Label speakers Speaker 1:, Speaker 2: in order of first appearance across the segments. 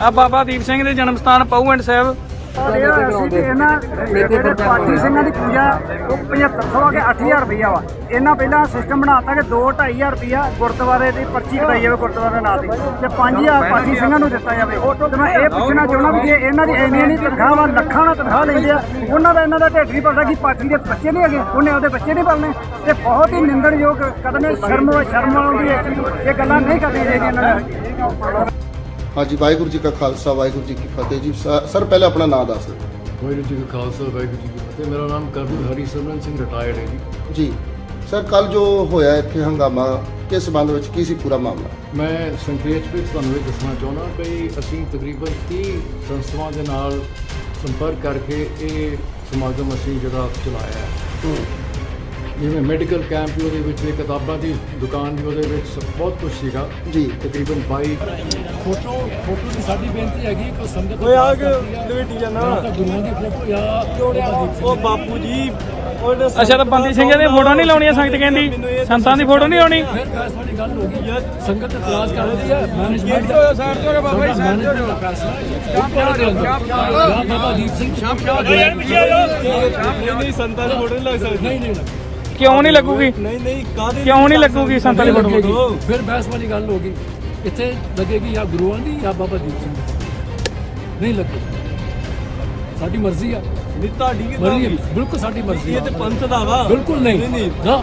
Speaker 1: ਆ ਬਾਬਾ ਦੀਪ ਸਿੰਘ ਦੇ ਜਨਮ ਸਥਾਨ ਪਹੂ ਐਂਡ ਸਾਹਿਬ।
Speaker 2: ਇਹ ਹੋਇਆ ਸੀ ਇਹਨਾਂ, ਜਿਹੜੇ ਪਾਠੀ ਸਿੰਘਾਂ ਦੀ ਪੂਜਾ, ਉਹ 7500 ਆ ਕੇ 8000 ਰੁਪਈਆ ਵਾ। ਇਹਨਾਂ ਪਹਿਲਾਂ ਸਿਸਟਮ ਬਣਾਤਾ ਕਿ 2 2500 ਰੁਪਈਆ ਗੁਰਦੁਆਰੇ ਦੀ ਪਰਚੀ ਕਟਾਈ ਜਾਵੇ, ਗੁਰਦੁਆਰੇ ਦੇ ਨਾਂ ਦੀ ਤੇ 5000 ਪਾਠੀ ਸਿੰਘਾਂ ਨੂੰ ਦਿੱਤਾ ਜਾਵੇ। ਤੇ ਮੈਂ ਇਹ ਪੁੱਛਣਾ ਚਾਹੁੰਦਾ ਵੀ ਜੇ ਇਹਨਾਂ ਦੀ ਇੰਨੀ ਇੰਨੀ ਤਨਖਾਹ ਵਾ, ਲੱਖਾਂ ਨਾਲ ਤਨਖਾਹ ਲੈਂਦੇ ਆ, ਉਹਨਾਂ ਦਾ ਇਹਨਾਂ ਦਾ ਢਿੱਡ ਨਹੀਂ ਭਰਦਾ ਕਿ ਪਾਠੀ ਦੇ ਬੱਚੇ ਨਹੀਂ ਹੈਗੇ, ਉਹਨੇ ਉਹਦੇ ਬੱਚੇ ਨਹੀਂ ਪਾਲਣੇ ਤੇ ਬਹੁਤ ਹੀ ਨਿੰਦਣਯੋਗ ਕਦਮ ਹੈ, ਸ਼ਰਮ ਸ਼ਰਮ ਆਉਂਦੀ ਹੈ। ਇਹ ਗੱਲਾਂ ਨਹੀਂ ਕਰਨੀਆਂ ਚਾਹੀਦੀਆਂ ਇਹਨਾਂ ਨੇ।
Speaker 3: ਹਾਂਜੀ ਵਾਹਿਗੁਰੂ ਜੀ ਕਾ ਖਾਲਸਾ ਵਾਹਿਗੁਰੂ ਜੀ ਕੀ ਫਤਿਹ ਜੀ। ਸ- ਸਰ ਪਹਿਲਾਂ ਆਪਣਾ ਨਾਮ ਦੱਸ ਦਿਓ।
Speaker 4: ਵਾਹਿਗੁਰੂ ਜੀ ਕਾ ਖਾਲਸਾ ਵਾਹਿਗੁਰੂ ਜੀ ਕੀ ਫਤਿਹ। ਮੇਰਾ ਨਾਮ ਕਰਨਲ ਹਰੀ ਸਿਮਰਨ ਸਿੰਘ ਰਿਟਾਇਰਡ ਹੈ ਜੀ।
Speaker 3: ਜੀ। ਸਰ ਕੱਲ ਜੋ ਹੋਇਆ ਇੱਥੇ ਹੰਗਾਮਾ ਕਿਸ ਸੰਬੰਧ ਵਿੱਚ ਕੀ ਸੀ ਪੂਰਾ ਮਾਮਲਾ?
Speaker 4: ਮੈਂ ਸੰਖੇਪ ਵਿੱਚ ਤੁਹਾਨੂੰ ਇਹ ਦੱਸਣਾ ਚਾਹੁੰਦਾ ਕਿ ਅਸੀਂ ਤਕਰੀਬਨ 30 ਸੰਸਥਾਵਾਂ ਦੇ ਨਾਲ ਸੰਪਰਕ ਕਰਕੇ ਇਹ ਸਮਾਗਮ ਅਸੀਂ ਜਿਹੜਾ ਚਲਾਇਆ ਹੈ। ਜਿਵੇਂ ਮੈਡੀਕਲ ਕੈਂਪ ਵੀ ਉਹਦੇ ਵਿੱਚ ਵੀ ਕਿਤਾਬਾਂ ਦੀ ਦੁਕਾਨ ਵੀ ਉਹਦੇ ਵਿੱਚ ਸਭ- ਬਹੁਤ ਕੁਝ ਸੀਗਾ।
Speaker 3: ਜੀ।
Speaker 4: ਤਕਰੀਬਨ 22 ਫੋਟੋ ਫੋਟੋ ਦੀ ਸਾਡੀ ਬੇਨਤੀ ਹੈਗੀ ਕਿ ਸੰਗਤ
Speaker 5: ਓਏ ਆ ਕੇ ਲਵੇਟੀ ਜਾਣਾ
Speaker 4: ਤਾਂ ਗੁਰੂਆਂ ਦੀ ਫੋਟੋ ਜਾਂ
Speaker 5: ਉਹ ਬਾਪੂ ਜੀ ਉਹਨੇ
Speaker 1: ਅੱਛਾ ਤਾਂ ਬੰਦੀ ਸਿੰਘਾਂ ਦੀਆਂ ਫੋਟੋ ਨਹੀਂ ਲਾਉਣੀਆਂ ਸੰਗਤ ਕਹਿੰਦੀ? ਸੰਤਾਂ ਦੀ ਫੋਟੋ ਨਹੀਂ ਲਾਉਣੀ?
Speaker 4: ਫਿਰ ਬਹਿਸ ਵਾਲੀ ਗੱਲ ਹੋ ਗਈ। ਯਾਰ ਸੰਗਤ ਇਤਰਾਜ਼ ਕਰਦੀ ਹੈ ਮੈਨੇਜਮੈਂਟ
Speaker 5: ਗੇਟ ਤੋਂ ਸਾਈਡ ਤੋਂ ਬਾਬਾ ਜੀ ਸਾਈਡ
Speaker 4: ਮੈਨੇਜਮੈਂਟ ਦਾ ਫੈਸਲਾ ਹੈ। ਜਾਂ ਬਾਬਾ ਦੀਪ ਸਿੰਘ ਸ਼ਾਮ ਸ਼ਾਮ ਯਾਰ
Speaker 5: ਨਹੀਂ ਨਹੀਂ ਸੰਤਾਂ ਦੀ ਫੋਟੋ ਨਹੀਂ ਲੱਗ ਸਕਦੀ।
Speaker 4: ਨਹੀਂ ਨਹੀਂ
Speaker 1: ਕਿਉਂ ਨਹੀਂ ਲੱਗੂਗੀ?
Speaker 5: ਨਹੀਂ ਨਹੀਂ ਕਾਹਦੇ
Speaker 1: ਕਿਉਂ ਨਹੀਂ ਲੱਗੂਗੀ ਸੰਤਾਂ ਦੀ ਫੋਟੋ।
Speaker 4: ਫਿਰ ਬਹਿਸ ਵਾਲੀ ਗੱਲ ਹੋ ਗਈ। ਇੱਥੇ ਲੱਗੇਗੀ ਜਾਂ ਗੁਰੂਆਂ ਦੀ ਜਾਂ ਬਾਬਾ ਦੀਪ ਸਿੰਘ ਦੀ। ਨਹੀਂ ਲੱਗੇ। ਸਾਡੀ ਮਰਜ਼ੀ ਆ।
Speaker 5: ਨਹੀਂ ਤੁਹਾਡੀ
Speaker 4: ਮਰਜ਼ੀ ਆ, ਬਿਲਕੁਲ ਸਾਡੀ ਮਰਜ਼ੀ
Speaker 5: ਇਹ
Speaker 4: ਆ
Speaker 5: ਤੇ ਪੰਥ ਦਾ ਵਾ।
Speaker 4: ਬਿਲਕੁਲ
Speaker 5: ਨਹੀਂ
Speaker 4: ਨਹੀਂ। ਨਾ।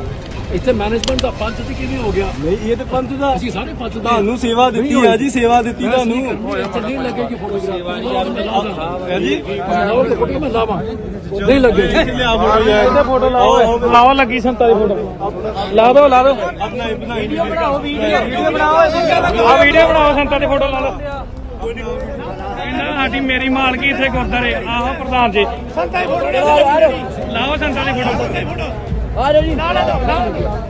Speaker 4: ਇੱਥੇ ਮੈਨੇਜਮੈਂਟ ਦਾ ਪੰਥ ਦੀ ਕਿਵੇਂ ਹੋ ਗਿਆ?
Speaker 5: ਨਹੀਂ ਇਹ ਤੇ ਪੰਥ ਦਾ
Speaker 4: ਅਸੀਂ ਸਾਰੇ ਪੰਥ ਦੇ
Speaker 5: ਤੁਹਾਨੂੰ ਸੇਵਾ ਦਿੱਤੀ ਆ ਜੀ ਸੇਵਾ ਦਿੱਤੀ ਤੁਹਾਨੂੰ।
Speaker 4: ਇੱਥੇ ਨਹੀਂ ਲੱਗੇਗੀ ਫੋਟੋਗ੍ਰਾਫ
Speaker 5: ਹੈ ਜੀ।
Speaker 4: ਲਾਓ ਫੋਟੋ ਮੈਂ ਲਾਵਾਂ। ਨਹੀਂ ਲੱਗੇਗੀ
Speaker 5: ਇਹਦੇ ਫੋਟੋ ਲਾਓ।
Speaker 1: ਲਾਓ ਲੱਗੀ ਸੰਤਾਂ ਦੀ ਫੋਟੋ ਲਾ ਦਿਓ ਲਾ ਦਿਓ
Speaker 5: ਆਪਣਾ ਵੀਡੀਓ
Speaker 1: ਬਣਾਓ ਵੀਡੀਓ। ਵੀਡੀਓ ਬਣਾਓ ਆ ਵੀਡੀਓ ਬਣਾਓ ਸੰਤਾਂ ਦੀ ਫੋਟੋ ਲਾ ਲਓ ਸਾਡੀ ਮੇਰੀ ਮਾਲਕੀ ਇੱਥੇ ਗੁਰਦਾਰੇ ਆਹੋ ਪ੍ਰਧਾਨ ਜੀ। ਸੰਤਾਂ ਦੀ ਫੋਟੋ ਲਾਓ ਸੰਤਾਂ ਦੀ ਫੋਟੋ ਹੱਥ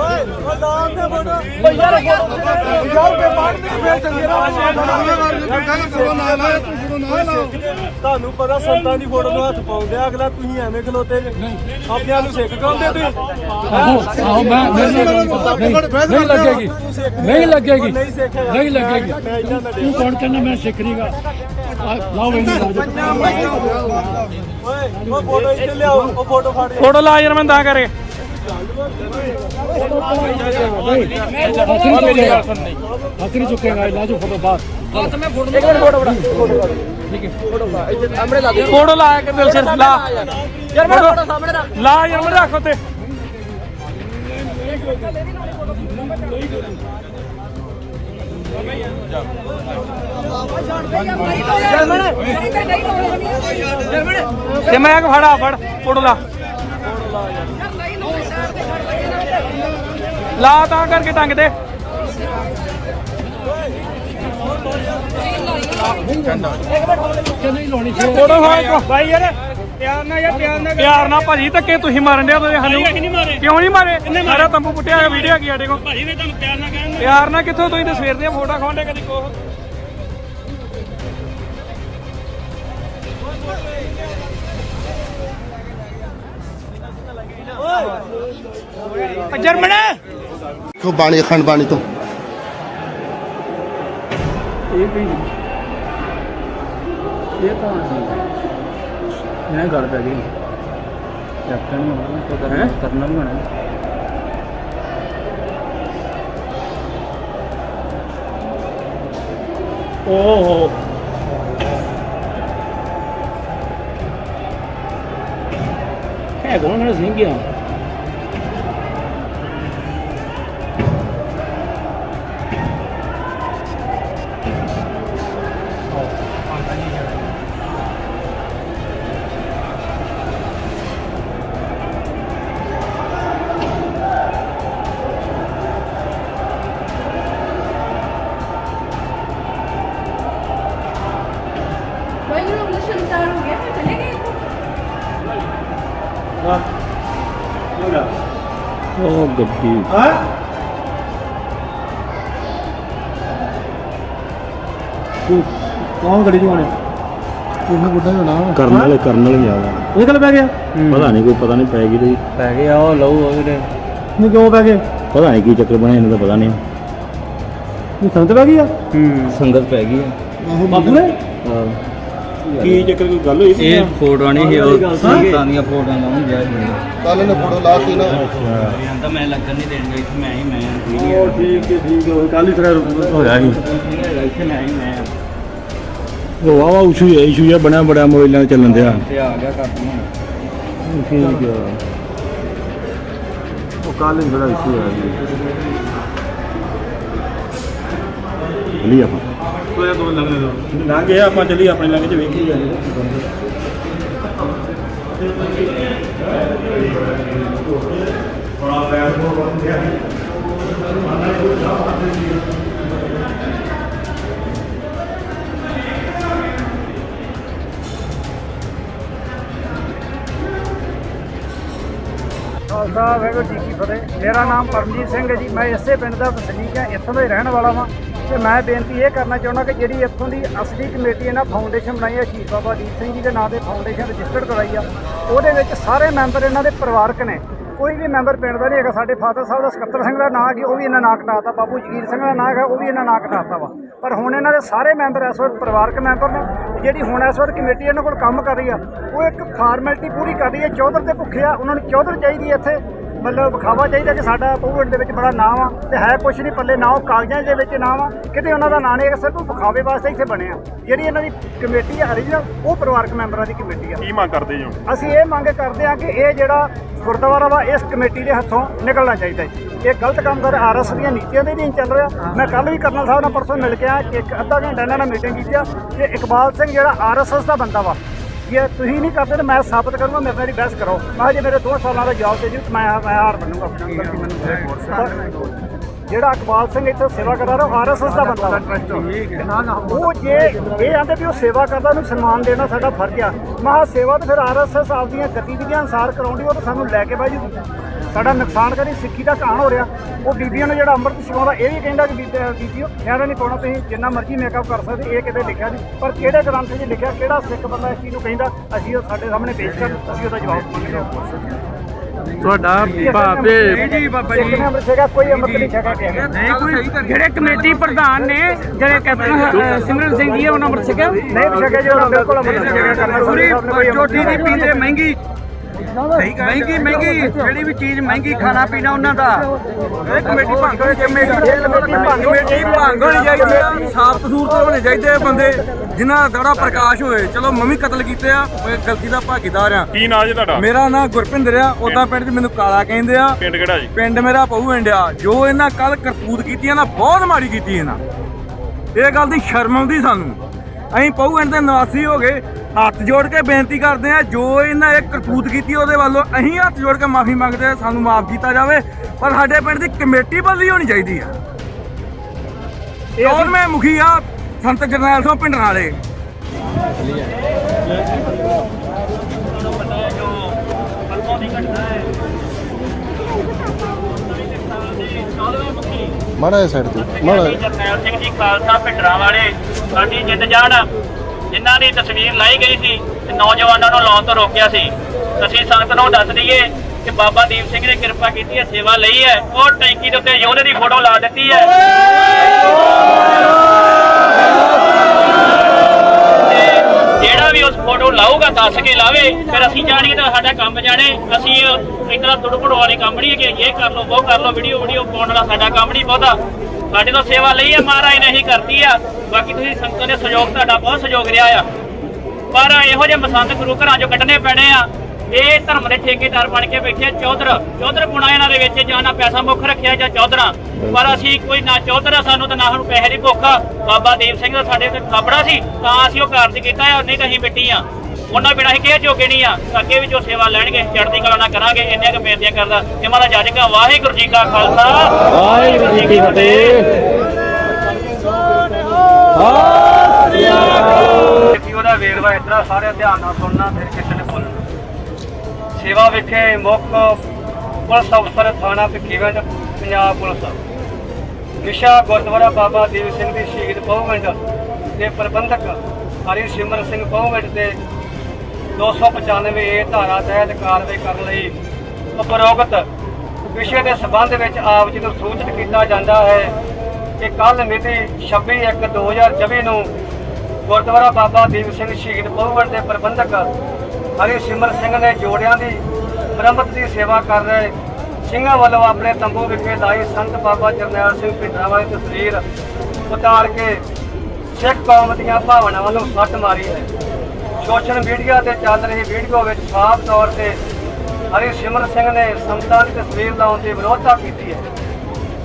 Speaker 1: ਓਏ
Speaker 5: ਯਾਰ ਯਾਰ ਬਾਹਰ ਨਹੀਂ ਫੇਰ ਚੰਗੇ ਤੁਹਾਨੂੰ ਪਤਾ ਸੰਤਾਂ ਦੀ ਫੋਟੋ ਨੂੰ ਹੱਥ ਪਾਉਂਦੇ ਆ ਅਗਲਾ ਤੁਸੀਂ ਐਵੇਂ ਖਲੋਤੇ ਜੇ। ਆਪਣਿਆਂ ਨੂੰ ਸਿੱਖ ਕਾਉਂਦੇ ਤੁਸੀਂ।
Speaker 4: ਆਹੋ ਮੈਂ ਨਹੀਂ ਲੱਗੇਗੀ। ਨਹੀਂ ਲੱਗੇਗੀ।
Speaker 5: ਨਹੀਂ
Speaker 4: ਲੱਗੇਗੀ। ਤੂੰ ਕੌਣ ਕਹਿੰਦਾ ਮੈਂ ਸਿੱਖ ਨਹੀਂਗਾ ਲਾਓ ਇਹਨੂੰ
Speaker 5: ਓਏ ਉਹ ਫੋਟੋ ਇੱਥੇ ਲਿਆਓ ਉਹ ਫੋਟੋ ਫੜ।
Speaker 1: ਫੋਟੋ ਲਾ ਯਾਰ ਮੈਂ ਤਾਂ ਕਰੇ।
Speaker 4: ਹੱਥ ਨਹੀਂ ਚੁੱਕੇਗਾ ਲਾ ਜੋ ਫੋਟੋ ਬਾਹਰ।
Speaker 1: ਫੋਟੋ ਲਾ ਕੇ ਦਿਲ ਸਿਰ ਲਾ। ਯਾਰ। ਮੈਂ ਫੋਟੋ ਸਾਹਮਣੇ ਰੱਖ ਲਾ ਯਾਰ ਮੈਂ ਰੱਖ ਉੱਤੇ। ਤੇ ਮੈਂ ਕਿ ਫੜਾ, ਫੜ, ਫੋਟੋ ਲਾ। ਲਾ ਤਾਂ ਕਰਕੇ ਟੰਗ ਦੇ।
Speaker 4: ਨਹੀਂ ਲਾਉਣੀ
Speaker 1: ਫੋਟੋ ਹੋਏ ਭਾਈ ਯਾਰ। ਪਿਆਰ ਨਾਲ ਯਾਰ ਪਿਆਰ ਨਾਲ ਪਿਆਰ ਨਾਲ ਭਾਜੀ ਧੱਕੇ ਤੁਸੀਂ ਮਾਰਨ ਦੇ ਤੁਸੀਂ ਸਾਨੂੰ। ਕਿਉਂ ਨਹੀਂ ਮਾਰੇ? ਸਾਰਾ ਤੰਬੂ ਪੁੱਟਿਆ ਹੋਇਆ ਵੀਡੀਓ ਕੀ ਸਾਡੇ ਕੋਲ। ਭਾਜੀ ਨੇ ਤੁਹਾਨੂੰ ਪਿਆਰ ਨਾਲ ਕਹਿੰਦੇ ਪਿਆਰ ਨਾਲ ਕਿੱਥੋਂ ਤੁਸੀਂ ਤਾਂ ਸਵੇਰ ਦੀਆਂ ਫੋਟੋ ਖਾਉਂਦੇ ਕਦੀ ਕੋਹ? ਜਰਮਨ!
Speaker 3: ਕੋ ਬਾਣੀ ਅਖੰਡ ਬਾਣੀ ਤੋਂ?
Speaker 6: ਇਹ ਤਾਂ ਮੈਂ ਗੱਲ ਪੈ ਗਈ। ਕੈਪਟਨ ਨੂੰ ਹੋਣਾ ਤੇ ਕਰਨਾ ਕਰਨਾ ਵੀ ਹੋਣਾ।
Speaker 1: ਓਹੋ।
Speaker 6: ਹੈ ਕੋਣ? ਨਾਲ ਸਿੰਘ ਗਿਆ। ਉਹ ਗੱਡੀ।
Speaker 7: ਕੌਣ ਗੱਡੀ ਚੋਣੇ
Speaker 3: ਉਹਨੂੰ ਬੁੱਢਾ ਹੋਣਾ
Speaker 6: ਕਰਨ ਵਾਲੇ ਕਰਨ ਵਾਲੇ ਜ਼ਿਆਦਾ।
Speaker 7: ਉਹ ਕੱਲ ਪੈ ਗਿਆ?
Speaker 6: ਪਤਾ ਨਹੀਂ ਕੋਈ ਪਤਾ ਨਹੀਂ ਪੈ ਗਈ ਤੇ। ਪੈ ਗਿਆ ਉਹ ਲਊ ਉਹਦੇ
Speaker 7: ਨੂੰ ਕਿਉਂ ਪੈ ਗਏ?
Speaker 6: ਪਤਾ ਨਹੀਂ ਕੀ ਚੱਕਰ ਬਣਿਆ ਇਹਨਾਂ ਦਾ ਪਤਾ ਨਹੀਂ।
Speaker 7: ਨੂੰ ਸੰਤ ਪੈ ਗਈ ਆ?
Speaker 6: ਹੂੰ। ਸੰਗਤ ਪੈ ਗਈ ਹੈ
Speaker 7: ਬਾਪੂ ਨੇ?
Speaker 6: ਕੀ ਚੱਕਰ ਕੋਈ ਗੱਲ ਹੋਈ ਇਹ ਫੋਟੋਆਂ ਨਹੀਂ ਸੀ ਉਹ ਸੰਗਤਾਂ ਦੀਆਂ ਫੋਟੋਆਂ ਲਾਉਣ ਗਿਆ ਸੀ।
Speaker 3: ਕੱਲ ਨੇ ਫੋਟੋ ਲਾ ਕੇ ਨਾ।
Speaker 6: ਕਹਿੰਦਾ ਮੈਂ ਲੱਗਣ ਨਹੀਂ ਦੇਣਾ ਇੱਥੇ ਮੈਂ ਹੀ ਮੈਂ
Speaker 7: ਉਹ ਠੀਕ ਹੈ ਠੀਕ ਹੈ ਕੱਲ ਹੀ ਤੇਰਾ ਹੋਇਆ ਸੀ।
Speaker 6: ਇੱਥੇ ਮੈਂ ਹੀ ਮੈਂ ਉਹ ਵਾਵਾ ਇਸ਼ੂ ਹੈ ਇਸ਼ੂ ਜਿਹਾ ਬਣਿਆ ਬੜਾ ਮੋਬਾਈਲਾਂ ਤੇ ਚੱਲਣ ਦਿਆ। ਤੇ ਆ ਗਿਆ ਕੰਮ ਹੁਣ ਠੀਕ
Speaker 7: ਉਹ ਕੱਲ ਹੀ ਬੜਾ ਇਸ਼ੂ ਹੋਇਆ ਸੀ।
Speaker 6: ਲਈ ਆਪਾਂ।
Speaker 7: ਦੋ ਦੋ
Speaker 6: ਲੰਘ ਆਪਾਂ ਚੱਲੀ ਆਪਣੇ ਲੰਘ ਚ ਵੇਖੀ ਜਾਂਦੇ
Speaker 2: ਖਾਲਸਾ ਵਾਹਿਗੁਰੂ ਜੀ ਕੀ ਫਤਿਹ। ਮੇਰਾ ਨਾਮ ਪਰਮਜੀਤ ਸਿੰਘ ਹੈ ਜੀ। ਮੈਂ ਇਸੇ ਪਿੰਡ ਦਾ ਵਸਨੀਕ ਹਾਂ। ਇੱਥੋਂ ਦਾ ਹੀ ਰਹਿਣ ਵਾਲਾ ਵਾਂ। ਤੇ ਮੈਂ ਬੇਨਤੀ ਇਹ ਕਰਨਾ ਚਾਹੁੰਦਾ ਕਿ ਜਿਹੜੀ ਇੱਥੋਂ ਦੀ ਅਸਲੀ ਕਮੇਟੀ ਇਹਨਾਂ ਫਾਊਂਡੇਸ਼ਨ ਬਣਾਈ ਹੈ ਸ਼ਹੀਦ ਬਾਬਾ ਦੀਪ ਸਿੰਘ ਜੀ ਦੇ ਨਾਂ ਤੇ ਫਾਊਂਡੇਸ਼ਨ ਰਜਿਸਟਰਡ ਕਰਾਈ ਆ, ਉਹਦੇ ਵਿੱਚ ਸਾਰੇ ਮੈਂਬਰ ਇਹਨਾਂ ਦੇ ਪਰਿਵਾਰਕ ਨੇ। ਕੋਈ ਵੀ ਮੈਂਬਰ ਪਿੰਡ ਦਾ ਨਹੀਂ ਹੈਗਾ, ਸਾਡੇ ਫਾਦਰ ਸਾਹਿਬ ਦਾ ਸਕੱਤਰ ਸਿੰਘ ਦਾ ਨਾਂ ਜੀ ਉਹ ਵੀ ਇਹਨਾਂ ਨਾਂ ਕਟਾਤਾ ਬਾਬੂ ਜਗੀਰ ਸਿੰਘ ਦਾ ਨਾਂ ਹੈਗਾ, ਉਹ ਵੀ ਇਹਨਾਂ ਨਾਂ ਕਟਾਤਾ ਵਾ। ਪਰ ਹੁਣ ਇਹਨਾਂ ਦੇ ਸਾਰੇ ਮੈਂਬਰ ਇਸ ਵਕਤ ਪਰਿਵਾਰਕ ਮੈਂਬਰ ਨੇ, ਜਿਹੜੀ ਹੁਣ ਇਸ ਵਕਤ ਕਮੇਟੀ ਇਹਨਾਂ ਕੋਲ ਕੰਮ ਕਰ ਰਹੀ ਆ, ਉਹ ਇੱਕ ਫਾਰਮੈਲਿਟੀ ਪੂਰੀ ਕਰ ਰਹੀ ਹੈ ਚੌਧਰ ਦੇ ਭੁੱਖੇ ਆ, ਉਹਨਾਂ ਨੂੰ ਚੌਧਰ ਚਾਹੀਦੀ ਹੈ ਇੱਥੇ। ਮਤਲਬ ਵਿਖਾਵਾ ਚਾਹੀਦਾ ਕਿ ਸਾਡਾ ਪੂਵਟ ਦੇ ਵਿੱਚ ਬੜਾ ਨਾਮ ਆ ਤੇ ਹੈ ਕੁਛ ਨਹੀਂ ਪੱਲੇ ਨਾ ਉਹ ਕਾਗਜ਼ਾਂ ਦੇ ਵਿੱਚ ਨਾਮ ਆ। ਕਿਤੇ ਉਹਨਾਂ ਦਾ ਨਾਂ ਨਹੀਂ ਸਿਰਫ ਵਿਖਾਵੇ ਵਾਸਤੇ ਇੱਥੇ ਬਣਿਆ ਜਿਹੜੀ ਇਹਨਾਂ ਦੀ ਕਮੇਟੀ ਆ original ਉਹ ਪਰਿਵਾਰਕ ਮੈਂਬਰਾਂ ਦੀ ਕਮੇਟੀ ਆ।
Speaker 8: ਕੀ ਮੰਗ ਕਰਦੇ ਜੋ
Speaker 2: ਅਸੀਂ ਇਹ ਮੰਗ ਕਰਦੇ ਹਾਂ ਕਿ ਇਹ ਜਿਹੜਾ ਗੁਰਦੁਆਰਾ ਵਾ ਇਸ ਕਮੇਟੀ ਦੇ ਹੱਥੋਂ ਨਿਕਲਣਾ ਚਾਹੀਦਾ ਹੈ ਇਹ ਗਲਤ ਕੰਮ ਕਰ ਆਰਐਸ ਦੀਆਂ ਨੀਤੀਆਂ ਦੇ ਅਧੀਨ ਚੱਲ ਰਿਹਾ। ਮੈਂ ਕੱਲ ਵੀ ਕਰਨਲ ਸਾਹਿਬ ਨਾਲ ਪਰਸੋਂ ਮਿਲ ਕੇ ਕਿ ਇੱਕ ਅੱਧਾ ਘੰਟਾ ਇਹਨਾਂ ਨਾਲ ਮੀਟਿੰਗ ਕੀਤੀ ਆ ਕਿ ਇਕਬਾਲ ਸਿੰਘ ਜਿਹੜਾ ਆਰਐਸਐਸ ਦਾ ਬੰਦਾ ਵਾ ਜੇ ਤੁਸੀਂ ਨਹੀਂ ਕਰਦੇ ਤਾਂ ਮੈਂ ਸਾਬਤ ਕਰੂੰਗਾ ਮੇਰੇ ਨਾਲ ਹੀ ਬਹਿਸ ਕਰੋ। ਮੈਂ ਜੇ ਮੇਰੇ 2 ਸਾਲਾਂ ਦਾ ਜਵਾਬ ਦੇ ਦਿਓ ਤਾਂ ਮੈਂ ਮੈਂ ਹਾਰ ਬਣੂੰਗਾ ਆਪਣਾ ਅੰਦਰ ਕਿ ਮੈਨੂੰ ਜਿਹੜਾ ਇਕਬਾਲ ਸਿੰਘ ਇੱਥੇ ਸੇਵਾ ਕਰਦਾ ਰਿਹਾ ਉਹ ਆਰਐਸਐਸ ਦਾ ਬੰਦਾ ਉਹ ਜੇ ਇਹ ਆਂਦੇ ਵੀ ਉਹ ਸੇਵਾ ਕਰਦਾ ਉਹਨੂੰ ਸਨਮਾਨ ਦੇਣਾ ਸਾਡਾ ਫਰਜ਼ ਆ। ਮਹਾ ਸੇਵਾ ਤਾਂ ਫਿਰ ਆਰਐਸਐਸ ਆਪਦੀਆਂ ਗਤੀਵਿਧੀਆਂ ਅਨਸਾਰ ਕਰਾਉਂਦੀ ਉਹ ਤਾਂ ਸਾਨੂੰ ਲੈ ਕੇ ਬਾਜੂ ਸਾਡਾ ਨੁਕਸਾਨ ਕਰੀ ਸਿੱਖੀ ਦਾ ਕਹਾਣ ਹੋ ਰਿਹਾ। ਉਹ ਬੀਬੀਆਂ ਨੂੰ ਜਿਹੜਾ ਅੰਮ੍ਰਿਤ ਛਕਾਉਂਦਾ ਇਹ ਵੀ ਕਹਿੰਦਾ ਕਿ ਬੀਬੀ- ਬੀਬੀਓ ਖਿਆਲ ਨਹੀਂ ਪਾਉਣਾ ਤੁਸੀਂ ਜਿੰਨਾ ਮਰਜ਼ੀ ਮੇਕਅਪ ਕਰ ਸਕਦੇ ਇਹ ਕਿਤੇ ਲਿਖਿਆ ਨਹੀਂ। ਪਰ ਕਿਹੜੇ ਗ੍ਰੰਥ 'ਚ ਲਿਖਿਆ ਕਿਹੜਾ ਸਿੱਖ ਬੰਦਾ ਇਸ ਚੀਜ਼ ਨੂੰ ਕਹਿੰਦਾ ਅਸੀਂ ਉਹ ਸਾਡੇ ਸਾਹਮਣੇ ਪੇਸ਼ ਕਰ ਅਸੀਂ ਉਹਦਾ ਜਵਾਬ ਮੰਗਦੇ
Speaker 7: ਤੁਹਾਡਾ
Speaker 2: ਭਾਪੇ ਜੀ ਬਾਬਾ ਜੀ ਕੋਈ ਅੰਮ੍ਰਿਤ ਨਹੀਂ ਛਕਿਆ। ਕਿਸੇ ਨੇ
Speaker 9: ਜਿਹੜੇ ਕਮੇਟੀ ਪ੍ਰਧਾਨ ਨੇ ਜਿਹੜੇ ਕੈਪਟਨ ਸਿਮਰਨ ਸਿੰਘ ਜੀ ਉਹਨਾਂ ਅੰਮ੍ਰਿਤ ਛਕਿਆ।
Speaker 2: ਨਹੀਂ ਛਕਿਆ ਜੀ ਉਹਨਾਂ ਬਿਲਕੁਲ ਅੰਮ੍ਰਿਤ ਛਕਿਆ। ਕਰਨਾ
Speaker 9: ਪੂਰੀ ਚੋਟੀ ਦੀ ਪੀਂਦੇ ਮਹਿੰਗੀ। ਮਹਿੰਗੀ ਮਹਿੰਗੀ ਜਿਹੜੀ ਵੀ ਚੀਜ਼ ਮਹਿੰਗੀ ਖਾਣਾ ਪੀਣਾ ਉਹਨਾਂ ਦਾ। ਇਹ ਕਮੇਟੀ ਭੰਗ ਹੋਣੀ ਕਮੇਟੀ ਕਮੇਟੀ ਭੰਗ ਹੋਣੀ ਚਾਹੀਦੀ ਆ। ਸਾਫ਼ ਸੂਰਤ ਹੋਣੇ ਚਾਹੀਦੇ ਆ ਬੰਦੇ ਜਿਨ੍ਹਾਂ ਦਾ ਦੜਾ ਪ੍ਰਕਾਸ਼ ਹੋਏ। ਚਲੋ ਮੈਂ ਵੀ ਕਤਲ ਕੀਤੇ ਆ ਮੈਂ ਗਲਤੀ ਦਾ ਭਾਗੀਦਾਰ ਆ।
Speaker 8: ਕੀ ਨਾਂ ਜੀ ਤੁਹਾਡਾ?
Speaker 9: ਮੇਰਾ ਨਾਮ ਗੁਰਪਿੰਦਰ ਆ। ਉਦਾਂ ਪਿੰਡ 'ਚ ਮੈਨੂੰ ਕਾਲਾ ਕਹਿੰਦੇ ਆ।
Speaker 8: ਪਿੰਡ ਕਿਹੜਾ ਜੀ?
Speaker 9: ਪਿੰਡ ਮੇਰਾ ਪਹੂ ਇੰਡਿਆ। ਜੋ ਇਹਨਾਂ ਕੱਲ ਕਰਤੂਤ ਕੀਤੀ ਆ ਨਾ ਬਹੁਤ ਮਾੜੀ ਕੀਤੀ ਇਹਨਾਂ। ਇਹ ਗੱਲ ਦੀ ਸ਼ਰਮ ਆਉਂਦੀ ਸਾਨੂੰ। ਅਸੀਂ ਪਹੂ ਇੰਡ ਦੇ ਨਿਵਾਸੀ ਹੋ ਗਏ। ਹੱਥ ਜੋੜ ਕੇ ਬੇਨਤੀ ਕਰਦੇ ਆ ਜੋ ਇਹਨਾਂ ਇਹ ਕਰਤੂਤ ਕੀਤੀ ਉਹਦੇ ਵੱਲੋਂ ਅਸੀਂ ਹੱਥ ਜੋੜ ਕੇ ਮਾਫੀ ਮੰਗਦੇ ਆ ਸਾਨੂੰ ਮਾਫ ਕੀਤਾ ਜਾਵੇ ਪਰ ਸਾਡੇ ਪਿੰਡ ਦੀ ਕਮੇਟੀ ਬਦਲੀ ਹੋਣੀ ਚਾਹੀਦੀ ਆ। ਕੌਣ ਮੈਂ ਮੁਖੀ ਆ? ਸੰਤ ਜਰਨੈਲ ਸਿੰਘ ਪਿੰਡ ਵਾਲੇ
Speaker 3: ਮਾੜਾ ਸਾਈਡ ਤੇ। ਮਾੜਾ।
Speaker 10: ਜਰਨੈਲ ਸਿੰਘ ਜੀ ਖਾਲਸਾ ਪਿੰਡਰਾਂ ਵਾਲੇ ਸਾਡੀ ਜਿੱਤ ਜਾਣ। ਜਿਨ੍ਹਾਂ ਦੀ ਤਸਵੀਰ ਲਾਈ ਗਈ ਸੀ ਤੇ ਨੌਜਵਾਨਾਂ ਨੂੰ ਲਾਉਣ ਤੋਂ ਰੋਕਿਆ ਸੀ। ਅਸੀਂ ਸੰਗਤ ਨੂੰ ਦੱਸ ਦਈਏ ਕਿ ਬਾਬਾ ਦੀਪ ਸਿੰਘ ਨੇ ਕਿਰਪਾ ਕੀਤੀ ਹੈ, ਸੇਵਾ ਲਈ ਹੈ। ਉਹ ਟੈਂਕੀ ਦੇ ਉੱਤੇ ਯੋਧੇ ਦੀ ਫੋਟੋ ਲਾ ਦਿੱਤੀ ਹੈ। ਤੇ ਜਿਹੜਾ ਵੀ ਉਸ ਫੋਟੋ ਲਾਊਗਾ, ਦੱਸ ਕੇ ਲਾਵੇ, ਫਿਰ ਅਸੀਂ ਜਾਣੀਏ ਤਾਂ ਸਾਡਾ ਕੰਮ ਜਾਣੇ। ਅਸੀਂ ਇਤਨਾ ਤੁੜਪੜ ਵਾਲੇ ਕੰਮ ਨਹੀਂ ਹੈ ਕਿ ਇਹ ਕਰ ਲਓ, ਉਹ ਕਰ ਲਓ ਵੀਡੀਓ ਵੀਡੀਓ ਪਾਉਣ ਵਾਲਾ ਸਾਡਾ ਕੰਮ ਨਹੀਂ ਬਹੁਤਾ। ਸਾਡੇ ਤੋਂ ਸੇਵਾ ਲਈ ਹੈ ਮਹਾਰਾਜ ਨੇ ਹੀ ਕਰਤੀ ਆ। ਬਾਕੀ ਤੁਸੀਂ ਸੰਗਤਾਂ ਦੇ ਸਹਿਯੋਗ ਤੁਹਾਡਾ ਬਹੁਤ ਸਹਿਯੋਗ ਰਿਹਾ ਆ। ਪਰ ਇਹੋ ਜਿਹੇ ਮਸੰਦ ਗੁਰੂ ਘਰਾਂ ਚੋਂ ਕੱਢਣੇ ਪੈਣੇ ਆ। ਇਹ ਧਰਮ ਦੇ ਠੇਕੇਦਾਰ ਬਣ ਕੇ ਬੈਠੇ ਚੌਧਰ। ਚੌਧਰ ਗੁਣਾ ਇਹਨਾਂ ਦੇ ਵਿੱਚ ਜਾਂ ਨਾ ਪੈਸਾ ਮੁੱਖ ਰੱਖਿਆ ਜਾਂ ਚੌਧਰਾਂ। ਪਰ ਅਸੀਂ ਕੋਈ ਨਾ ਚੌਧਰ ਆ ਸਾਨੂੰ ਤਾਂ ਨਾ ਸਾਨੂੰ ਪੈਸੇ ਦੀ ਭੁੱਖ ਆ। ਬਾਬਾ ਦੀਪ ਸਿੰਘ ਦਾ ਸਾਡੇ ਤੇ ਖਾਬੜਾ ਸੀ ਤਾਂ ਅਸੀਂ ਉਹ ਕਾਰਜ ਕੀਤਾ ਆ ਨਹੀਂ ਤਾਂ ਅਸੀਂ ਮਿੱਟੀ ਆ। ਉਹਨਾਂ ਬਿਨਾਂ ਅਸੀਂ ਕਿਸੇ ਜੋਗੇ ਨਹੀਂ ਆ। ਅੱਗੇ ਵੀ ਜੋ ਸੇਵਾ ਲੈਣਗੇ ਚੜ੍ਹਦੀ ਕਲਾ ਨਾਲ ਕਰਾਂਗੇ ਇੰਨੀਆਂ ਕੁ ਬੇਨਤੀਆਂ ਕਰਦਾ। ਇਹ ਮਾਰਾ ਜੱਜ ਕਾ ਵਾਹਿਗੁਰੂ ਜੀ ਕਾ ਖਾਲਸਾ। ਵਾਹਿਗੁਰੂ ਜੀ ਕੀ ਫਤਿਹ। ਕਿ ਉਹਦਾ ਵੇਰਵਾ ਇਸ ਤਰ੍ਹਾਂ ਸਾਰੇ ਧਿਆਨ ਨਾਲ ਸੁਣਨਾ ਫਿਰ ਕਿਸੇ ਨੇ ਬੋਲਣਾ। ਸੇਵਾ ਵਿਖੇ ਮੁੱਖ
Speaker 11: ਪੁਲਿਸ ਅਫਸਰ ਥਾਣਾ ਭਿੱਖੀਵਿੰਡ ਪੰਜਾਬ ਪੁਲਿਸ। ਵਿਸ਼ਾ ਗੁਰਦੁਆਰਾ ਬਾਬਾ ਦੀਪ ਸਿੰਘ ਦੀ ਸ਼ਹੀਦ ਬਹੁਵਿੰਡ ਦੇ ਪ੍ਰਬੰਧਕ ਹਰੀ ਸਿਮਰ ਸਿੰਘ ਬਹੁਵਿੰਡ ਤੇ 295 ਏ ਧਾਰਾ ਤਹਿਤ ਕਾਰਵਾਈ ਕਰਨ ਲਈ ਉਪਰੋਕਤ ਵਿਸ਼ੇ ਦੇ ਸਬੰਧ ਵਿੱਚ ਆਪ ਜੀ ਨੂੰ ਸੂਚਿਤ ਕੀਤਾ ਜਾਂਦਾ ਹੈ ਕਿ ਕੱਲ ਮਿਤੀ 26/1/2024 ਨੂੰ ਗੁਰਦੁਆਰਾ ਬਾਬਾ ਦੀਪ ਸਿੰਘ ਸ਼ਹੀਦ ਬਹੁਵਿੰਡ ਦੇ ਪ੍ਰਬੰਧਕ ਹਰੀ ਸਿਮਰ ਸਿੰਘ ਨੇ ਜੋੜਿਆਂ ਦੀ ਮੁਰੰਮਤ ਦੀ ਸੇਵਾ ਕਰ ਰਹੇ ਸਿੰਘਾਂ ਵੱਲੋਂ ਆਪਣੇ ਤੰਬੂ ਵਿਖੇ ਲਾਈ ਸੰਤ ਬਾਬਾ ਜਰਨੈਲ ਸਿੰਘ ਭਿੰਡਰਾਂਵਾਲੇ ਦੀ ਤਸਵੀਰ ਉਤਾਰ ਕੇ ਸਿੱਖ ਕੌਮ ਦੀਆਂ ਭਾਵਨਾਵਾਂ ਨੂੰ ਸੱਟ ਮਾਰੀ ਹੈ। ਸੋਸ਼ਲ ਮੀਡੀਆ ਤੇ ਚੱਲ ਰਹੀ ਵੀਡੀਓ ਵਿੱਚ ਸਾਫ਼ ਤੌਰ ਤੇ ਹਰੀ ਸਿਮਰ ਸਿੰਘ ਨੇ ਸੰਤਾਂ ਦੀ ਤਸਵੀਰ ਲਾਉਣ ਦੀ ਵਿਰੋਧਤਾ ਕੀਤੀ ਹੈ।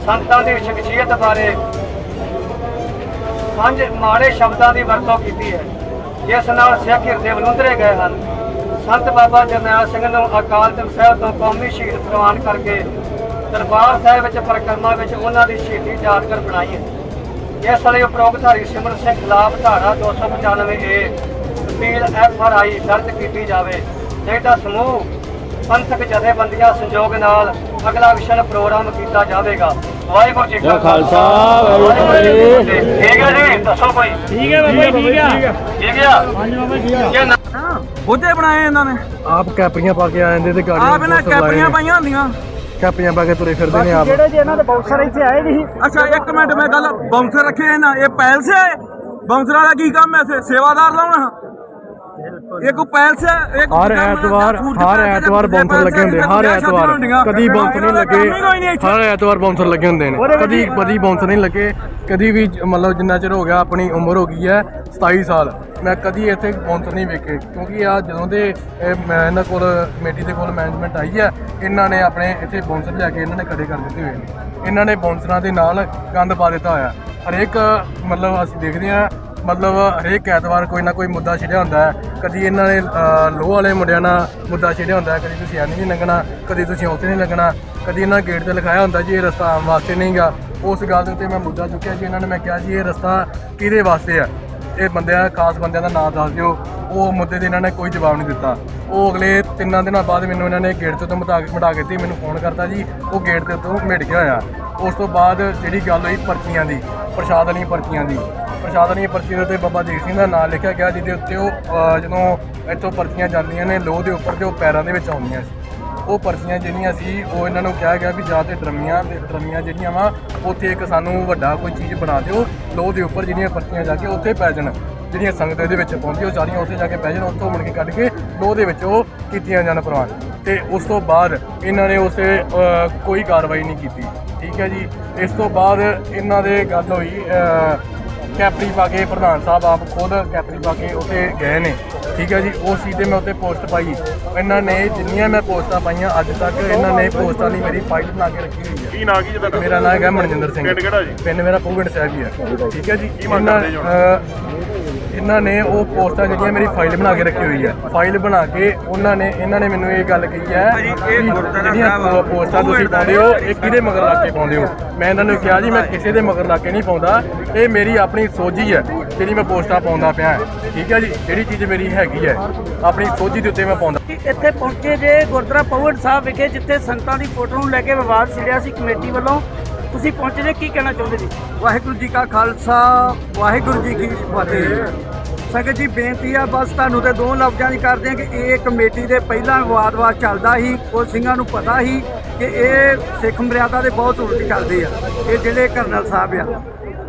Speaker 11: ਸੰਤਾਂ ਦੀ ਸ਼ਖਸੀਅਤ ਬਾਰੇ ਪੰਜ ਮਾੜੇ ਸ਼ਬਦਾਂ ਦੀ ਵਰਤੋਂ ਕੀਤੀ ਹੈ। ਜਿਸ ਨਾਲ ਸਿੱਖ ਹਿਰਦੇ ਵਲੁੰਦਰੇ ਗਏ ਹਨ। ਸੰਤ ਬਾਬਾ ਜਰਨੈਲ ਸਿੰਘ ਨੂੰ ਅਕਾਲ ਤਖਤ ਸਾਹਿਬ ਤੋਂ ਕੌਮੀ ਸ਼ਹੀਦ ਪ੍ਰਵਾਨ ਕਰਕੇ ਦਰਬਾਰ ਸਾਹਿਬ ਵਿੱਚ ਪਰਿਕਰਮਾ ਵਿੱਚ ਉਹਨਾਂ ਦੀ ਸ਼ਹੀਦੀ ਯਾਦਗਾਰ ਬਣਾਈ ਹੈ। ਇਸ ਲਈ ਉਪਰੋਕਤ ਹਰੀ ਸਿਮਰਨ ਸਿੰਘ ਖਿਲਾਫ ਧਾਰਾ 295 A appeal F R I ਦਰਜ ਕੀਤੀ ਜਾਵੇ ਨਹੀਂ ਤਾਂ ਸਮੂਹ ਪੰਥਕ ਜਥੇਬੰਦੀਆਂ ਸੰਯੋਗ ਨਾਲ ਅਗਲਾ ਵਿਸ਼ਲ ਪ੍ਰੋਗਰਾਮ ਕੀਤਾ ਜਾਵੇਗਾ। ਵਾਹਿਗੁਰੂ ਜੀ ਕਾ ਖਾਲਸਾ ਵਾਹਿਗੁਰੂ ਜੀ ਠੀਕ ਹੈ ਜੀ ਦੱਸੋ ਕੋਈ
Speaker 1: ਠੀਕ ਹੈ ਬਾਬਾ ਜੀ ਠੀਕ ਹੈ
Speaker 11: ਠੀਕ ਹੈ। ਹਾਂਜੀ ਬਾਬਾ ਜੀ ਜੇ ਨਾ?
Speaker 9: ਬੁੱਝੇ ਬਣਾਏ ਇਹਨਾਂ ਨੇ।
Speaker 12: ਆਪ ਕੈਪਰੀਆਂ ਪਾ ਕੇ ਆ ਜਾਂਦੇ ਤੇ ਗਾੜੀਆਂ
Speaker 9: ਆਪ ਇਹਨਾਂ ਕੈਪਰੀਆਂ ਪਾਈਆਂ ਹੁੰਦੀਆਂ।
Speaker 12: ਕੈਪਰੀਆਂ ਪਾ ਕੇ ਤੁਰੇ ਫਿਰਦੇ ਨੇ ਆਪ।
Speaker 11: ਜਿਹੜੇ ਜੀ ਇਹਨਾਂ ਦੇ ਬਾਕਸਰ ਇੱਥੇ ਆਏ ਨਹੀਂ
Speaker 9: ਅੱਛਾ ਇੱਕ ਮਿੰਟ ਮੈਂ ਗੱਲ ਬਾਉਂਸਰ ਰੱਖੇ ਇਹਨਾਂ ਇਹ ਪੈਲਸ ਹੈ। ਬਾਉਂਸਰਾਂ ਦਾ ਕੀ ਕੰਮ ਹੈ ਇੱਥੇ? ਸੇਵਾਦਾਰ ਲਾਉਣਾ ਇਹ ਪੈਲਸ ਹੈ ਇਹ
Speaker 12: ਹਰ ਐਤਵਾਰ ਹਰ ਐਤਵਾਰ ਬਾਉਂਸਰ ਲੱਗੇ ਹੁੰਦੇ ਹਰ ਐਤਵਾਰ। ਕਦੀ ਬਾਉਂਸਰ ਨਹੀਂ ਲੱਗੇ। ਹਰ ਐਤਵਾਰ ਬਾਉਂਸਰ ਲੱਗੇ ਹੁੰਦੇ ਨੇ ਕਦੀ ਕਦੀ ਬਾਉਂਸਰ ਨਹੀਂ ਲੱਗੇ ਕਦੀ ਵੀ ਮਤਲਬ ਜਿੰਨਾ ਚਿਰ ਹੋ ਗਿਆ ਆਪਣੀ ਉਮਰ ਹੋ ਗਈ ਹੈ 27 ਸਾਲ ਮੈਂ ਕਦੀ ਇੱਥੇ ਬਾਉਂਸਰ ਨਹੀਂ ਵੇਖੇ ਕਿਉਂਕਿ ਆ ਜਦੋਂ ਦੇ ਇਹ ਮੈਂ ਇਹਨਾਂ ਕੋਲ ਕਮੇਟੀ ਦੇ ਕੋਲ ਮੈਨੇਜਮੈਂਟ ਆਈ ਹੈ ਇਹਨਾਂ ਨੇ ਆਪਣੇ ਇੱਥੇ ਬਾਉਂਸਰ ਲਿਆ ਕੇ ਇਹਨਾਂ ਨੇ ਖੜੇ ਕਰ ਦਿੱਤੇ ਹੋਏ ਨੇ ਇਹਨਾਂ ਨੇ ਬਾਉਂਸਰਾਂ ਦੇ ਨਾਲ ਗੰਦ ਪਾ ਦਿੱਤਾ ਹੋਇਆ ਹਰੇਕ ਮਤਲਬ ਅਸੀਂ ਦੇਖਦੇ ਹਾਂ ਮਤਲਬ ਹਰੇਕ ਐਤਵਾਰ ਕੋਈ ਨਾ ਕੋਈ ਮੁੱਦਾ ਛਿੜਿਆ ਹੁੰਦਾ ਹੈ। ਕਦੀ ਇਹਨਾਂ ਨੇ ਲੋਹ ਵਾਲੇ ਮੁੰਡਿਆਂ ਨਾਲ ਮੁੱਦਾ ਛਿੜਿਆ ਹੁੰਦਾ ਹੈ। ਕਦੀ ਤੁਸੀਂ ਐਨ ਨਹੀਂ ਲੰਘਣਾ, ਕਦੀ ਤੁਸੀਂ ਉੱਥੇ ਨਹੀਂ ਲੰਘਣਾ। ਕਦੀ ਇਹਨਾਂ ਗੇਟ ਤੇ ਲਿਖਾਇਆ ਹੁੰਦਾ ਜੀ, ਇਹ ਰਸਤਾ ਆਮ ਵਾਸਤੇ ਨਹੀਂਗਾ ਉਸ ਗੱਲ ਦੇ ਉੱਤੇ ਮੈਂ ਮੁੱਦਾ ਚੁੱਕਿਆ ਜੀ, ਇਹਨਾਂ ਨੇ ਮੈਂ ਕਿਹਾ ਜੀ, ਇਹ ਰਸਤਾ ਕਿਹਦੇ ਵਾਸਤੇ ਹੈ? ਇਹ ਬੰਦਿਆਂ, ਖਾਸ ਬੰਦਿਆਂ ਦਾ ਨਾਮ ਦੱਸ ਦਿਓ। ਉਹ ਮੁੱਦੇ ਤੇ ਇਹਨਾਂ ਨੇ ਕੋਈ ਜਵਾਬ ਨਹੀਂ ਦਿੱਤਾ। ਉਹ ਅਗਲੇ ਤਿੰਨਾਂ ਦਿਨਾਂ ਬਾਅਦ ਮੈਨੂੰ ਇਹਨਾਂ ਨੇ ਗੇਟ ਤੋਂ ਮਟਾ ਕੇ ਮਟਾ ਕੇ ਦਿੱਤੀ ਮੈਨੂੰ ਫੋਨ ਕਰਤਾ ਜੀ। ਉਹ ਗੇਟ ਦੇ ਉੱਤੋਂ ਮਿਟ ਗਿਆ ਹੋਇਆ। ਉਸ ਤੋਂ ਬਾਅਦ ਜਿਹੜੀ ਗੱਲ ਹੋਈ ਪਰਚੀਆਂ ਦੀ ਪ੍ਰਸ਼ਾਦ ਵਾਲੀਆਂ ਪਰਚੀਆਂ ਦੀ। ਪ੍ਰਸ਼ਾਦ ਵਾਲੀਆਂ ਪਰਚੀਆਂ ਦੇ ਉੱਤੇ ਬਾਬਾ ਦੀਪ ਸਿੰਘ ਦਾ ਨਾਮ ਲਿਖਿਆ ਗਿਆ, ਜਿਹਦੇ ਉੱਤੇ ਉਹ ਜਦੋਂ ਇੱਥੋਂ ਪਰਚੀਆਂ ਜਾਂਦੀਆਂ ਨੇ, ਲੋਹ ਦੇ ਉੱਪਰ ਤੇ ਉਹ ਪੈਰਾਂ ਦੇ ਵਿੱਚ ਆਉਂਦੀਆਂ ਸੀ। ਉਹ ਪਰਚੀਆਂ ਜਿਹੜੀਆਂ ਸੀ, ਉਹ ਇਹਨਾਂ ਨੂੰ ਕਿਹਾ ਗਿਆ ਵੀ ਜਾਂ ਤੇ ਡਰਮੀਆਂ ਤੇ ਡਰਮੀਆਂ ਜਿਹੜੀਆਂ ਵਾ, ਉੱਥੇ ਇੱਕ ਸਾਨੂੰ ਵੱਡਾ ਕੋਈ ਚੀਜ਼ ਬਣਾ ਦਿਓ, ਲੋਹ ਦੇ ਉੱਪਰ ਜਿਹੜੀਆਂ ਪਰਚੀਆਂ ਜਾ ਕੇ ਉੱਥੇ ਪੈ ਜਾਣ। ਜਿਹੜੀਆਂ ਸੰਗਤ ਦੇ ਵਿੱਚ ਪਹੁੰਚੀ ਉਹ ਸਾਰੀਆਂ ਉੱਥੇ ਜਾ ਕੇ ਪੈ ਜਾਣ, ਉੱਥੋਂ ਮੁੜ ਕੇ ਕੱਢ ਕੇ ਲੋਹ ਦੇ ਵਿੱਚ ਉਹ ਕੀਤੀਆਂ ਜਾਣ ਪ੍ਰਵਾਨ। ਤੇ ਉਸ ਤੋਂ ਬਾਅਦ ਇਹਨਾਂ ਨੇ ਉਸੇ ਕੋਈ ਕਾਰਵਾਈ ਨਹੀਂ ਕੀਤੀ। ਠੀਕ ਹੈ ਜੀ? ਇਸ ਤੋਂ ਬਾਅਦ ਇਹਨਾਂ ਦੇ ਗੱਲ ਹੋਈ ਕੈਪਰੀ ਪਾ ਕੇ ਪ੍ਰਧਾਨ ਸਾਹਿਬ ਆਪ ਖੁਦ ਕੈਪਰੀ ਪਾ ਕੇ ਉੱਥੇ ਗਏ ਨੇ। ਠੀਕ ਹੈ ਜੀ? ਉਸ ਚੀਜ਼ ਤੇ ਮੈਂ ਉੱਤੇ ਪੋਸਟ ਪਾਈ। ਇਹਨਾਂ ਨੇ ਜਿੰਨੀਆਂ ਮੈਂ ਪੋਸਟਾਂ ਪਾਈਆਂ ਅੱਜ ਤੱਕ ਇਹਨਾਂ ਨੇ ਪੋਸਟਾਂ ਦੀ ਮੇਰੀ ਫਾਈਲ ਬਣਾ ਕੇ ਰੱਖੀ ਹੋਈ ਹੈ।
Speaker 6: ਕੀ ਨਾਂ ਕੀ ਜੀ ਤੁਹਾਡਾ?
Speaker 12: ਮੇਰਾ ਨਾਮ ਹੈਗਾ ਮਨਜਿੰਦਰ ਸਿੰਘ।
Speaker 6: ਪਿੰਡ ਕਿਹੜਾ ਜੀ?
Speaker 12: ਪਿੰਡ ਮੇਰਾ ਪੂਗੜ ਸਾਹਿਬ ਹੀ ਹੈ। ਠੀਕ ਹੈ ਜੀ?
Speaker 6: ਮੰਗ
Speaker 12: ਇਹਨਾਂ
Speaker 6: ਕਰਦੇ?
Speaker 12: ਅਹ, ਇਹਨਾਂ ਨੇ ਉਹ ਪੋਸਟਾਂ ਜਿਹੜੀਆਂ ਮੇਰੀ ਫਾਈਲ ਬਣਾ ਕੇ ਰੱਖੀ ਹੋਈ ਹੈ ਫਾਈਲ ਬਣਾ ਕੇ ਉਹਨਾਂ ਨੇ ਇਹਨਾਂ ਨੇ ਮੈਨੂੰ ਇਹ ਗੱਲ ਕਹੀ ਹੈ ਜਿਹੜੀਆਂ ਪੋਸਟਾਂ ਤੁਸੀਂ ਪਾਉਂਦੇ ਹੋ ਇਹ ਕਿਹਦੇ ਮਗਰ ਲੱਗ ਕੇ ਪਾਉਂਦੇ ਹੋ? ਮੈਂ ਇਹਨਾਂ ਨੂੰ ਕਿਹਾ ਜੀ ਮੈਂ ਕਿਸੇ ਦੇ ਮਗਰ ਲੱਗ ਕੇ ਨਹੀਂ ਪਾਉਂਦਾ। ਇਹ ਮੇਰੀ ਆਪਣੀ ਸੋਝੀ ਹੈ ਜਿਹੜੀ ਮੈਂ ਪੋਸਟਾਂ ਪਾਉਂਦਾ ਪਿਆ ਹਾਂ। ਠੀਕ ਹੈ ਜੀ? ਜਿਹੜੀ ਚੀਜ਼ ਮੇਰੀ ਹੈਗੀ ਹੈ ਆਪਣੀ ਸੋਝੀ ਦੇ ਉੱਤੇ ਮੈਂ ਪਾਉਂਦਾ।
Speaker 11: ਇੱਥੇ ਪਹੁੰਚੇ ਜੇ ਗੁਰਦੁਆਰਾ ਪਵਨ ਸਾਹਿਬ ਵਿਖੇ ਜਿੱਥੇ ਸੰਤਾਂ ਦੀ ਫੋਟੋ ਨੂੰ ਲੈ ਕੇ ਵਿਵਾਦ ਛਿੜਿਆ ਸੀ ਕਮੇਟੀ ਵੱਲੋਂ ਤੁਸੀਂ ਪਹੁੰਚੇ ਜੇ ਕੀ ਕਹਿਣਾ ਚਾਹੁੰਦੇ ਜੀ? ਵਾਹਿਗੁਰੂ ਜੀ ਕਾ ਖਾਲਸਾ, ਵਾਹਿਗੁਰੂ ਜੀ ਕੀ ਫਤਿਹ। ਸੰਗਤ ਜੀ, ਬੇਨਤੀ ਆ, ਬਸ ਤੁਹਾਨੂੰ ਤੇ ਦੋ ਲਫ਼ਜ਼ਾਂ 'ਚ ਕਰਦੇ ਆ ਕਿ ਇਹ ਕਮੇਟੀ ਦੇ ਪਹਿਲਾਂ ਵਿਵਾਦ-ਵਾਦ ਚੱਲਦਾ ਸੀ, ਉਹ ਸਿੰਘਾਂ ਨੂੰ ਪਤਾ ਸੀ ਕਿ ਇਹ ਸਿੱਖ ਮਰਿਆਦਾ ਦੇ ਬਹੁਤ ਉਲਟ ਚੱਲਦੇ ਆ, ਇਹ ਜਿਹੜੇ ਕਰਨਲ ਸਾਹਿਬ ਆ।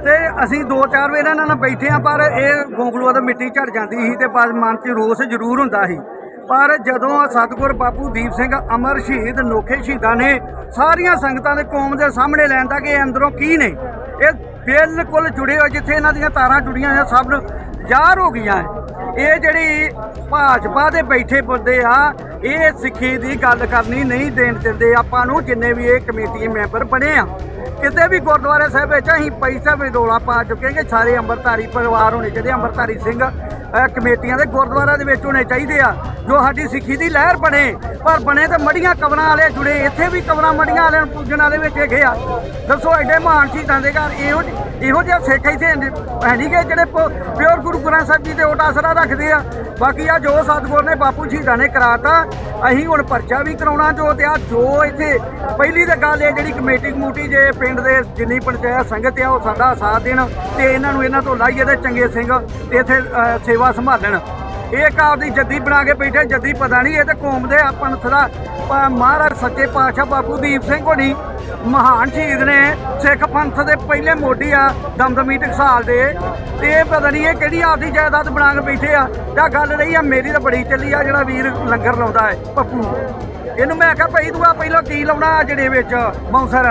Speaker 11: ਤੇ ਅਸੀਂ ਦੋ ਚਾਰ ਵਾਰ ਇਹਨਾਂ ਨਾਲ ਬੈਠੇ ਆ ਪਰ ਇਹ ਗੋਂਗਲੂਆਂ ਦਾ ਮਿੱਟੀ ਝੜ ਜਾਂਦੀ ਸੀ ਤੇ ਬਸ ਮਨ 'ਚ ਰੋਸ ਜ਼ਰੂਰ ਹੁੰਦਾ ਸੀ। ਪਰ ਜਦੋਂ ਸਤਿਗੁਰ ਬਾਪੂ ਦੀਪ ਸਿੰਘ ਅਮਰ ਸ਼ਹੀਦ ਨੋਖੇ ਸ਼ਹੀਦਾਂ ਨੇ ਸਾਰੀਆਂ ਸੰਗਤਾਂ ਦੇ ਕੌਮ ਦੇ ਸਾਹਮਣੇ ਲੈਣ ਦਾ ਕਿ ਇਹ ਅੰਦਰੋਂ ਕੀ ਨੇ ਇਹ ਬਿਲਕੁਲ ਜੁੜੇ ਹੋਏ ਜਿੱਥੇ ਇਹਨਾਂ ਦੀਆਂ ਤਾਰਾਂ ਜੁੜੀਆਂ ਹੋਈਆਂ ਸਭ ਨੂੰ ਯਾਰ ਹੋ ਗਈਆਂ ਹੈ। ਇਹ ਜਿਹੜੀ ਭਾਜਪਾ ਦੇ ਬੈਠੇ ਬੰਦੇ ਆ, ਇਹ ਸਿੱਖੀ ਦੀ ਗੱਲ ਕਰਨੀ ਨਹੀਂ ਦੇਣ ਦਿੰਦੇ। ਆਪਾਂ ਨੂੰ ਜਿੰਨੇ ਵੀ ਇਹ ਕਮੇਟੀ ਮੈਂਬਰ ਬਣੇ ਆ, ਕਿਤੇ ਵੀ ਗੁਰਦੁਆਰੇ ਸਾਹਿਬ ਵਿੱਚ ਅਸੀਂ ਪੈਸਾ ਵੀ ਰੋਲਾ ਪਾ ਚੁੱਕੇ ਕਿ ਸਾਰੇ ਅੰਮ੍ਰਿਤਧਾਰੀ ਪਰਿਵਾਰ ਹੋਣੇ ਚਾਹੀਦੇ, ਅੰਮ੍ਰਿਤਧਾਰੀ ਸਿੰਘ
Speaker 1: ਕਮੇਟੀਆਂ ਦੇ ਗੁਰਦੁਆਰਾ ਦੇ ਵਿੱਚ ਹੋਣੇ ਚਾਹੀਦੇ ਆ, ਜੋ ਸਾਡੀ ਸਿੱਖੀ ਦੀ ਲਹਿਰ ਬਣੇ। ਪਰ ਬਣੇ ਤੇ ਮੜੀਆਂ ਕਬਰਾਂ ਵਾਲੇ ਜੁੜੇ, ਇੱਥੇ ਵੀ ਕਬਰਾਂ ਮੜੀਆਂ ਵਾਲਿਆਂ ਨੂੰ ਪੂਜਣ ਵਾਲੇ ਵਿੱਚ ਹੈਗੇ ਆ। ਦੱਸੋ, ਐਡੇ ਮਹਾਨ ਸ਼ਹੀਦਾਂ ਦੇ ਘਰ ਇਹੋ ਜਿਹੇ- ਇਹੋ ਜਿਹਾ ਸਿੱਖ ਇੱਥੇ ਹੈ ਨਹੀਂ ਕਿ ਜਿਹੜੇ ਪਿਓਰ ਗੁਰੂ ਗ੍ਰੰਥ ਸਾਹਿਬ ਜੀ ਦੇ ਓਟ ਆਸਰਾ ਰੱਖਦੇ ਆ। ਬਾਕੀ ਆ ਜੋ ਸਤਿਗੁਰ ਨੇ ਬਾਪੂ ਸ਼ਹੀਦਾਂ ਨੇ ਕਰਾਤਾ, ਅਸੀਂ ਹੁਣ ਪਰਚਾ ਵੀ ਕਰਾਉਣਾ ਜੋ ਤੇ ਆ ਜੋ ਇੱਥੇ ਪਹਿਲੀ ਤਾਂ ਗੱਲ ਇਹ ਜਿਹੜੀ ਕਮੇਟੀ ਕਮੂਟੀ ਜੇ ਪਿੰਡ ਦੇ ਜਿੰਨੀ ਪੰਚਾਇਤ ਸੰਗਤ ਆ, ਉਹ ਸਾਡਾ ਸਾਥ ਦੇਣ ਤੇ ਇਹਨਾਂ ਨੂੰ ਇਹਨਾਂ ਤੋਂ ਲਾਈਏ ਤੇ ਚੰਗੇ ਸਿੰਘ ਤੇ ਇੱਥੇ ਸੇਵਾ ਸੰਭਾਲਣ। ਇਹ ਇੱਕ ਦੀ ਜੱਦੀ ਬਣਾ ਕੇ ਬੈਠੇ, ਜੱਦੀ ਪਤਾ ਨਹੀਂ ਇਹ ਤੇ ਕੌਮ ਦੇ ਪੰਥ ਦਾ ਪ- ਮਹਾਰਾਜ, ਸੱਚੇ ਪਾਤਸ਼ਾਹ ਬਾਪੂ ਦੀਪ ਸਿੰਘ ਹੋਣੀ ਮਹਾਨ ਸ਼ਹੀਦ ਨੇ ਸਿੱਖ ਪੰਥ ਦੇ ਪਹਿਲੇ ਮੋਢੀ ਆ ਦਮਦਮੀ ਟਕਸਾਲ ਦੇ। ਤੇ ਇਹ ਪਤਾ ਨਹੀਂ ਇਹ ਕਿਹੜੀ ਆਪਦੀ ਜਾਇਦਾਦ ਬਣਾ ਕੇ ਬੈਠੇ ਆ। ਤਾਂ ਗੱਲ ਰਹੀ ਆ ਮੇਰੀ ਤਾਂ ਬੜੀ ਚੱਲੀ ਆ ਜਿਹੜਾ ਵੀਰ ਲੰਗਰ ਲਾਉਂਦਾ ਹੈ, ਪੱਪੂ। ਇਹਨੂੰ ਮੈਂ ਕਿਹਾ ਭਾਈ ਤੂੰ ਆ ਪਹਿਲਾਂ ਕੀ ਲਾਉਣਾ ਜਿਹੜੇ ਵਿੱਚ? ਬੌਂਸਰ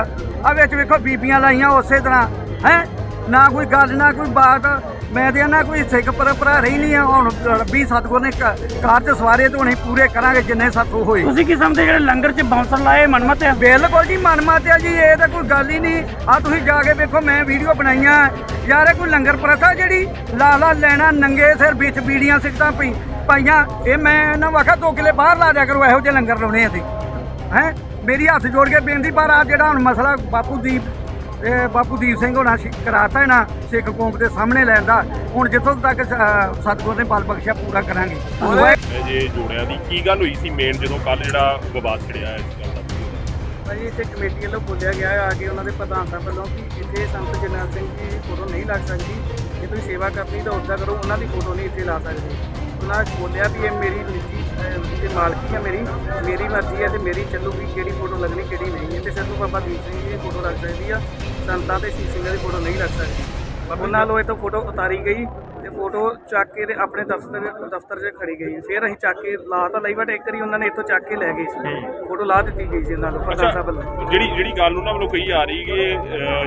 Speaker 1: ਆ ਵਿੱਚ ਵੇਖੋ ਬੀਬੀਆਂ ਲਾਈਆਂ ਉਸੇ ਤਰ੍ਹਾਂ। ਹੈ? ਨਾ ਕੋਈ ਗੱਲ, ਨਾ ਕੋਈ ਬਾਤ। ਮੈਂ ਤੇ ਨਾ ਕੋਈ ਸਿੱਖ ਪਰੰਪਰਾ ਰਹੀ ਨਹੀਂ ਆ ਹੁਣ ਰੱਬੀ ਸਤਗੁਰ ਨੇ ਕਾਰਜ ਸਵਾਰੇ ਤੇ ਹੁਣੇ ਪੂਰੇ ਕਰਾਂਗੇ ਜਿੰਨੇ ਸਾਥੋਂ ਹੋਏ।
Speaker 13: ਤੁਸੀਂ ਕੀ ਸਮਝਦੇ ਜਿਹੜੇ ਲੰਗਰ 'ਚ ਬਾਉਂਸਰ ਲਾਏ ਮਨਮਤ ਆ?
Speaker 1: ਬਿਲਕੁਲ ਜੀ ਮਨ ਮਾਤਿਆ ਜੀ ਇਹ ਤਾਂ ਕੋਈ ਗੱਲ ਹੀ ਨਹੀਂ। ਆ ਤੁਸੀਂ ਜਾ ਕੇ ਵੇਖੋ ਮੈਂ ਵੀਡੀਓ ਬਣਾਈਆਂ। ਯਾਰ ਇਹ ਕੋਈ ਲੰਗਰ ਪ੍ਰਥਾ ਜਿਹੜੀ? ਲਾ ਲਾ ਲੈਣਾ ਨੰਗੇ ਸਿਰ ਵਿੱਚ ਬੀੜੀਆਂ ਸਿੱਕਤਾਂ ਪਈ ਪਾਈਆਂ। ਇਹ ਮੈਂ ਇਹਨਾਂ ਵਾਖਾ ਦੋ ਕਿਲੇ ਬਾਹਰ ਲਾ ਦਿਆ ਕਰੋ ਇਹੋ ਜਿਹੇ ਲੰਗਰ ਲਾਉਣੇ ਅਸੀਂ ਹੈ? ਮੇਰੀ ਹੱਥ ਜੋੜ ਕੇ ਬੇਨਤੀ ਪਰ ਆ ਜਿਹੜਾ ਹੁਣ ਮਸਲਾ ਬਾਪੂ ਦੀਪ ਇਹ ਬਾਪੂ ਦੀਪ ਸਿੰਘ ਹੋਣਾ ਸ਼ਿ- ਕਰਾਤਾ ਹੈ ਨਾ ਸਿੱਖ ਕੌਮ ਦੇ ਸਾਹਮਣੇ ਲੈਣ ਦਾ। ਹੁਣ ਜਿੱਥੋਂ ਤੱਕ ਸਤਿਗੁਰ ਨੇ ਬਲ ਬਖਸ਼ਿਆ ਪੂਰਾ ਕਰਾਂਗੇ।
Speaker 8: ਜੇ ਜੋੜਿਆਂ ਦੀ ਕੀ ਗੱਲ ਹੋਈ ਸੀ ਮੇਨ ਜਦੋਂ ਕੱਲ ਜਿਹੜਾ ਵਿਵਾਦ ਛਿੜਿਆ ਹੈ ਇਸ ਗੱਲ ਦਾ?
Speaker 1: ਭਾਜੀ ਇੱਥੇ ਕਮੇਟੀ ਵੱਲੋਂ ਬੋਲਿਆ ਗਿਆ ਆ ਕੇ ਉਹਨਾਂ ਦੇ ਪ੍ਰਧਾਨ ਸਾਹਿਬ ਵੱਲੋਂ ਕਿ ਇੱਥੇ ਸੰਤ ਜਰਨੈਲ ਸਿੰਘ ਜੀ ਦੀ ਫੋਟੋ ਨਹੀਂ ਲੱਗ ਸਕਦੀ। ਜੇ ਤੁਸੀਂ ਸੇਵਾ ਕਰਨੀ ਤਾਂ ਉੱਦਾਂ ਕਰੋ ਉਹਨਾਂ ਦੀ ਫੋਟੋ ਨਹੀਂ ਇੱਥੇ ਲਾ ਸਕਦੇ। ਉਹਨਾਂ ਨੇ ਬੋਲਿਆ ਵੀ ਇਹ ਮੇਰੀ ਨਿੱਜੀ ਤੇ ਮਾਲਕੀ ਹੈ ਮੇਰੀ। ਮੇਰੀ ਮਰਜ਼ੀ ਹੈ ਤੇ ਮੇਰੀ ਚੱਲੂਗੀ ਕਿਹੜੀ ਫੋਟੋ ਲੱਗਣੀ ਕਿਹੜੀ ਨਹੀਂ। ਤੇ ਸਿਰਫ ਬਾਬਾ ਦੀਪ ਸਿੰਘ ਜੀ ਦੀ ਫੋਟੋ ਲੱਗ ਸਕਦੀ ਆ। ਸੰਤਾਂ ਤੇ ਸ਼ੀਸ਼ ਸਿੰਘਾਂ ਦੀ ਫੋਟੋ ਨਹੀਂ ਲੱਗ ਸਕਦੀ। ਉਹਨਾਂ ਵੱਲੋਂ ਇਹ ਤੋਂ ਫੋਟੋ ਉਤਾਰੀ ਗਈ ਤੇ ਫੋਟੋ ਚੱਕ ਕੇ ਤੇ ਆਪਣੇ ਦਫ਼ਤਰ ਦਫ਼ਤਰ 'ਚ ਖੜੀ ਗਈ। ਫਿਰ ਅਸੀਂ ਚੱਕ ਕੇ ਲਾ ਤਾਂ ਲਈ ਬਟ ਇੱਕ ਵਾਰੀ ਉਹਨਾਂ ਨੇ ਇੱਥੋਂ ਚੱਕ ਕੇ ਲੈ ਗਏ ਸੀ। ਫੋਟੋ ਲਾ ਦਿੱਤੀ ਗਈ ਸੀ ਉਹਨਾਂ ਨੂੰ ਪ੍ਰਧਾਨ ਸਾਹਿਬ ਵੱਲੋਂ।
Speaker 8: ਜਿਹੜੀ ਜਿਹੜੀ ਗੱਲ ਉਹਨਾਂ ਵੱਲੋਂ ਕਹੀ ਆ ਰਹੀ ਕਿ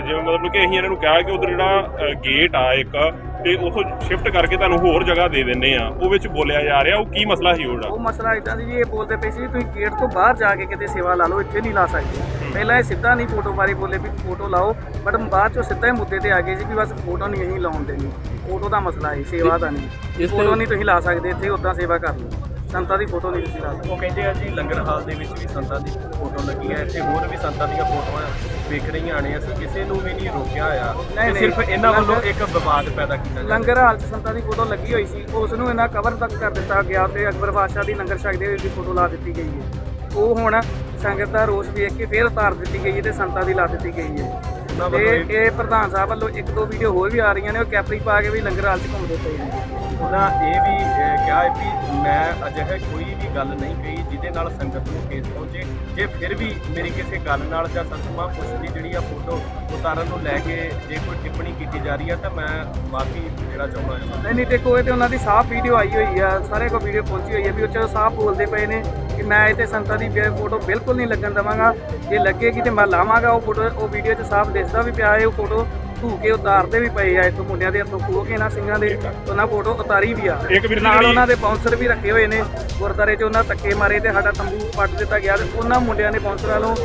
Speaker 8: ਜਿਵੇਂ ਮਤਲਬ ਕਿ ਅਸੀਂ ਇਹਨਾਂ ਨੂੰ ਕਿਹਾ ਕਿ ਉਧਰ ਜਿਹੜਾ ਗੇਟ ਆ ਇੱਕ ਤੇ ਉਥੋਂ ਸ਼ਿਫਟ ਕਰਕੇ ਤੁਹਾਨੂੰ ਹੋਰ ਜਗ੍ਹਾ ਦੇ ਦਿੰਨੇ ਆ। ਉਹ ਵਿੱਚ ਬੋਲਿਆ ਜਾ ਰਿਹਾ ਉਹ ਕੀ ਮਸਲਾ ਸੀ ਉਹਦਾ?
Speaker 1: ਉਹ ਮਸਲਾ ਇਦਾਂ ਸੀ ਜੀ ਇਹ ਬੋਲਦੇ ਪਏ ਸੀ ਵੀ ਤੁਸੀਂ ਗੇਟ ਤੋਂ ਬਾਹਰ ਜਾ ਕੇ ਕਿਤੇ ਸੇਵਾ ਲਾ ਲਓ ਇੱਥੇ ਨਹੀਂ ਲਾ ਸਕਦੇ। ਪਹਿਲਾਂ ਇਹ ਸਿੱਧਾ ਨਹੀਂ ਫੋਟੋ ਬਾਰੇ ਬੋਲੇ ਵੀ ਫੋਟੋ ਲਾਓ ਬਟ ਬਾਅਦ ਚੋਂ ਸਿੱਧਾ ਹੀ ਮੁੱਦੇ ਤੇ ਆ ਗਏ ਸੀ ਵੀ ਬਸ ਫੋਟੋ ਨਹੀਂ ਅਸੀਂ ਲਾਉਣ ਦੇਣੀ। ਫੋਟੋ ਦਾ ਮਸਲਾ ਹੈ ਸੇਵਾ ਦਾ ਨਹੀਂ। ਫੋਟੋ ਨਹੀਂ ਤੁਸੀਂ ਲਾ ਸਕਦੇ ਇੱਥੇ ਉਦਾਂ ਸੇਵਾ ਕਰ ਲਓ। ਸੰਤਾਂ ਦੀ ਫੋਟੋ ਨਹੀਂ ਤੁਸੀਂ ਲਾ ਸਕਦੇ।
Speaker 14: ਉਹ ਕਹਿੰਦੇ ਆ ਜੀ ਲੰਗਰ ਹਾਲ ਦੇ ਵਿੱਚ ਵੀ ਸੰਤਾਂ ਦੀ ਫੋਟੋ ਲੱਗੀ ਹੈ। ਇੱਥੇ ਹੋਰ ਵੀ ਸੰਤਾਂ ਦੀਆਂ ਫੋਟੋਆਂ ਵਿਕ ਰਹੀਆਂ ਨੇ। ਅਸੀਂ ਕਿਸੇ ਨੂੰ ਵੀ ਨਹੀਂ ਰੋਕਿਆ
Speaker 1: ਨਹੀਂ,
Speaker 14: ਤੇ ਸਿਰਫ ਇਹਨਾਂ ਵੱਲੋਂ ਇੱਕ ਵਿਵਾਦ ਪੈਦਾ ਕੀਤਾ ਜਾ
Speaker 1: ਲੰਗਰ ਹਾਲ 'ਚ ਸੰਤਾਂ ਦੀ ਫੋਟੋ ਲੱਗੀ ਹੋਈ ਸੀ। ਉਸ ਨੂੰ ਇਹਨਾਂ ਕਵਰ ਤੱਕ ਕਰ ਦਿੱਤਾ ਗਿਆ ਤੇ ਅਕਬਰ ਬਾਦਸ਼ਾਹ ਦੀ ਲੰਗਰ ਹੋਏ ਦੀ ਫੋਟੋ ਲਾ ਦਿੱਤੀ ਗਈ ਹੈ। ਉਹ ਹੁਣ ਸੰਗਤ ਦਾ ਰੋਸ ਵੇਖ ਕੇ ਫੇਰ ਉਤਾਰ ਦਿੱਤੀ ਗਈ ਹੈ ਤੇ ਸੰਤਾਂ ਦੀ ਲਾ ਦਿੱਤੀ ਗਈ ਹੈ। ਤੇ ਇਹ ਪ੍ਰਧਾਨ ਸਾਹਿਬ ਵੱਲੋਂ ਇੱਕ ਦੋ ਵੀਡੀਓ ਹੋਰ ਵੀ ਆ ਰਹੀਆਂ ਨੇ। ਉਹ ਕੈਪਰੀ ਪਾ ਕੇ ਵੀ ਲੰਗਰ ਹਾਲ 'ਚ ਘੁੰਮਦੇ ਪਏ ਨੇ।
Speaker 14: ਉਹਨਾਂ ਇਹ ਵੀ ਕਿਹਾ ਹੈ ਵੀ ਮੈਂ ਅਜਿਹਾ ਕੋਈ ਵੀ ਗੱਲ ਨਹੀਂ ਕਹੀ ਜਿਹਦੇ ਨਾਲ ਸੰਗਤ ਨੂੰ ਕੇਸ ਪਹੁੰਚੇ। ਜੇ ਫਿਰ ਵੀ ਮੇਰੀ ਕਿਸੇ ਗੱਲ ਨਾਲ ਜਾਂ ਸੰਤ ਮਹਾਂਪੁਰਸ਼ ਦੀ ਜਿਹੜੀ ਆ ਫੋਟੋ ਉਤਾਰਨ ਨੂੰ ਲੈ ਕੇ ਜੇ ਕੋਈ ਟਿੱਪਣੀ ਕੀਤੀ ਜਾ ਰਹੀ ਹੈ ਤਾਂ ਮੈਂ ਮਾਫੀ ਜਿਹੜਾ ਚਾਹੁੰਦਾ ਹਾਂ।
Speaker 1: ਨਹੀਂ ਨਹੀਂ, ਦੇਖੋ, ਇਹ ਤੇ ਉਹਨਾਂ ਦੀ ਸਾਫ਼ ਵੀਡੀਓ ਆਈ ਹੋਈ ਆ ਸਾਰੇ ਕੋ ਵੀਡੀਓ ਪਹੁੰਚੀ ਹੋਈ ਹੈ ਵੀ ਉਹ ਚਲੋ ਸਾਫ਼ ਬੋਲਦੇ ਪਏ ਨੇ ਕਿ ਮੈਂ ਇੱਥੇ ਸੰਤਾਂ ਦੀ ਫੋਟੋ ਬਿਲਕੁਲ ਨਹੀਂ ਲੱਗਣ ਦਵਾਂਗਾ। ਜੇ ਲੱਗੇਗੀ ਤੇ ਮੈਂ ਲਾਵਾਂਗਾ ਉਹ ਫੋਟੋ, ਉਹ ਵੀਡੀਓ 'ਚ ਸਾਫ਼ ਦਿਸਦਾ ਵੀ ਪਿਆ ਹੈ ਉਹ ਫੋਟੋ। ਧੂ ਕੇ ਉਤਾਰਦੇ ਵੀ ਪਏ ਆ ਇੱਥੋਂ ਮੁੰਡਿਆਂ ਦੇ ਹੱਥੋਂ ਖੋਹ ਕੇ ਨਾ ਸਿੰਘਾਂ ਦੇ ਉਹਨਾਂ ਫੋਟੋ ਉਤਾਰੀ ਵੀ ਆ।
Speaker 8: ਇੱਕ ਵੀਰ
Speaker 1: ਨਾਲ ਉਹਨਾਂ ਦੇ ਬਾਉਂਸਰ ਵੀ ਰੱਖੇ ਹੋਏ ਨੇ ਗੁਰਦਾਰੇ 'ਚ ਉਹਨਾਂ ਧੱਕੇ ਮਾਰੇ ਤੇ ਸਾਡਾ ਤੰਬੂ ਪੱਟ ਦਿੱਤਾ ਗਿਆ ਤੇ ਉਹਨਾਂ ਮੁੰਡਿਆਂ ਨੇ ਬਾਉਂਸਰਾਂ ਨੂੰ